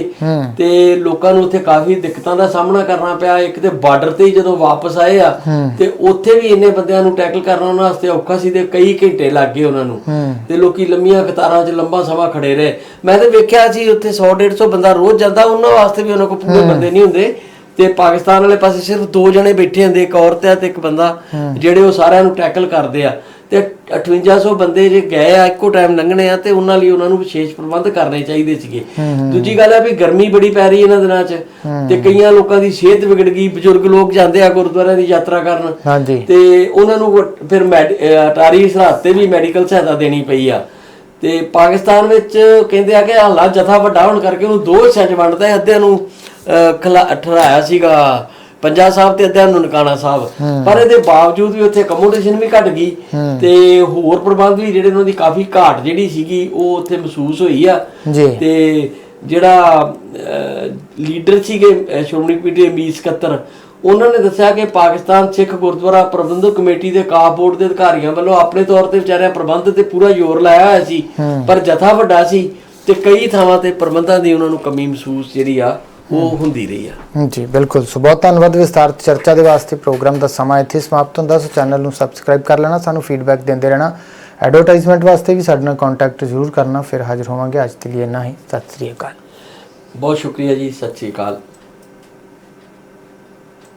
ਤੇ ਲੋਕਾਂ ਨੂੰ ਉੱਥੇ ਕਾਫੀ ਦਿੱਕਤਾਂ ਦਾ ਸਾਹਮਣਾ ਕਰਨਾ ਪਿਆ। ਇੱਕ ਤੇ ਬਾਰਡਰ ਤੇ ਹੀ ਜਦੋਂ ਵਾਪਸ ਆਏ ਆ ਤੇ ਉੱਥੇ ਵੀ ਇੰਨੇ ਬੰਦਿਆਂ ਨੂੰ ਟੈਕਲ ਕਰਨਾ ਉਹਨਾਂ ਵਾਸਤੇ ਔਖਾ ਸੀ ਤੇ ਕਈ ਘੰਟੇ ਲੱਗ ਗਏ ਉਹਨਾਂ ਨੂੰ। ਤੇ ਲੋਕੀ ਲੰਮੀਆਂ ਕਤਾਰਾਂ 'ਚ ਲੰਬਾ ਸਮਾਂ ਖੜੇ ਰਹੇ। ਮੈਂ ਤੇ ਵੇਖਿਆ ਸੀ ਉੱਥੇ 100 150 ਬੰਦਾ ਰੋਜ਼ ਜਾਂਦਾ ਉਹਨਾਂ ਵਾਸਤੇ ਵੀ ਉਹਨਾਂ ਕੋਲ ਪੂਰੇ ਬੰਦੇ ਨਹੀਂ ਹੁੰਦੇ। ਤੇ ਪਾਕਿਸਤਾਨ ਵਾਲੇ ਪਾਸੇ ਸਿਰਫ ਦੋ ਜਣੇ ਬੈਠੇ ਹੁੰਦੇ ਇੱਕ ਔਰਤ ਆ ਤੇ ਇੱਕ ਬੰਦਾ ਜਿਹੜੇ ਉਹ ਸਾਰਿਆਂ ਨੂੰ ਟੈਕਲ ਕਰਦੇ ਆ। ਤੇ 5800 ਬੰਦੇ ਜੇ ਗਏ ਆ ਇੱਕੋ ਟਾਈਮ ਲੰਘਣੇ ਆ ਤੇ ਉਹਨਾਂ ਲਈ ਉਹਨਾਂ ਨੂੰ ਵਿਸ਼ੇਸ਼ ਪ੍ਰਬੰਧ ਕਰਨੇ ਚਾਹੀਦੇ ਸੀਗੇ। ਦੂਜੀ ਗੱਲ ਆ ਵੀ ਗਰਮੀ ਬੜੀ ਪੈ ਰਹੀ ਇਹਨਾਂ ਦਿਨਾਂ 'ਚ ਤੇ ਕਈਆਂ ਲੋਕਾਂ ਦੀ ਸਿਹਤ ਵਿਗੜ ਗਈ ਬਜ਼ੁਰਗ ਲੋਕ ਜਾਂਦੇ ਆ ਗੁਰਦੁਆਰਿਆਂ ਦੀ ਯਾਤਰਾ ਕਰਨ। ਹਾਂਜੀ। ਤੇ ਉਹਨਾਂ ਨੂੰ ਫਿਰ ਅਟਾਰੀ ਸਰਹੱਦ ਤੇ ਵੀ ਮੈਡੀਕਲ ਸਹਾਇਤਾ ਦੇਣੀ ਪਈ ਆ। ਤੇ ਪਾਕਿਸਤਾਨ ਵਿੱਚ ਕਹਿੰਦੇ ਆ ਕਿ ਹਾਲਾ ਜਥਾ ਵੱਡਾ ਹੋਣ ਕਰਕੇ ਉਹਨੂੰ ਦੋ ਹਿੱਸਿਆਂ 'ਚ ਵੰਡਦਾ ਹੈ ਅੱਧਿਆਂ ਨੂੰ ਖਿਲਾ ਠਹਿਰਾਇਆ ਸੀਗਾ ਪੰਜਾ ਸਾਹਿਬ ਤੇ ਅੱਧਿਆਂ ਨਨਕਾਣਾ ਸਾਹਿਬ। ਪਰ ਇਹਦੇ ਬਾਵਜੂਦ ਵੀ ਉੱਥੇ ਅਕਮੋਡੇਸ਼ਨ ਵੀ ਘਟ ਗਈ ਤੇ ਹੋਰ ਪ੍ਰਬੰਧ ਵੀ ਜਿਹੜੇ ਉਹਨਾਂ ਦੀ ਕਾਫੀ ਘਾਟ ਜਿਹੜੀ ਸੀਗੀ ਉਹ ਉੱਥੇ ਮਹਿਸੂਸ ਹੋਈ ਆ। ਤੇ ਜਿਹੜਾ ਲੀਡਰ ਸੀਗੇ ਸ਼੍ਰੋਮਣੀ ਕਮੇਟੀ ਦੇ ਮੀਤ ਸਕੱਤਰ ਉਹਨਾਂ ਨੇ ਦੱਸਿਆ ਕਿ ਪਾਕਿਸਤਾਨ ਸਿੱਖ ਗੁਰਦੁਆਰਾ ਪ੍ਰਬੰਧਕ ਕਮੇਟੀ ਦੇ ਕਾਪ ਬੋਰਡ ਦੇ ਅਧਿਕਾਰੀਆਂ ਵੱਲੋਂ ਆਪਣੇ ਤੌਰ ਤੇ ਵਿਚਾਰਿਆਂ ਪ੍ਰਬੰਧ ਤੇ ਪੂਰਾ ਜ਼ੋਰ ਲਾਇਆ ਹੋਇਆ ਸੀ। ਪਰ ਜਥਾ ਵੱਡਾ ਸੀ ਤੇ ਕਈ ਥਾਵਾਂ ਤੇ ਪ੍ਰਬੰਧਾਂ ਦੀ ਉਹਨਾਂ ਨੂੰ ਕਮੀ ਮਹਿਸੂਸ ਜਿਹੜੀ ਆ ਉਹ ਹੁੰਦੀ ਰਹੀ ਆ। ਜੀ ਬਿਲਕੁਲ। ਸੋ ਬਹੁਤ ਧੰਨਵਾਦ ਵਿਸਤਾਰਤ ਚਰਚਾ ਦੇ ਵਾਸਤੇ। ਪ੍ਰੋਗਰਾਮ ਦਾ ਸਮਾਂ ਇੱਥੇ ਸਮਾਪਤ ਹੁੰਦਾ। ਸੋ ਚੈਨਲ ਨੂੰ ਸਬਸਕ੍ਰਾਈਬ ਕਰ ਲੈਣਾ ਸਾਨੂੰ ਫੀਡਬੈਕ ਦਿੰਦੇ ਰਹਿਣਾ। ਐਡਵਰਟਾਈਜ਼ਮੈਂਟ ਵਾਸਤੇ ਵੀ ਸਾਡੇ ਨਾਲ ਕੰਟੈਕਟ ਜ਼ਰੂਰ ਕਰਨਾ। ਫਿਰ ਹਾਜ਼ਰ ਹੋਵਾਂਗੇ। ਅੱਜ ਦੇ ਲਈ ਇੰਨਾ ਹੀ। ਸਤਿ ਸ੍ਰੀ ਅਕਾਲ। ਬਹੁਤ ਸ਼ੁਕਰੀਆ ਜੀ। ਸਤਿ ਸ਼੍ਰੀ ਅਕਾਲ।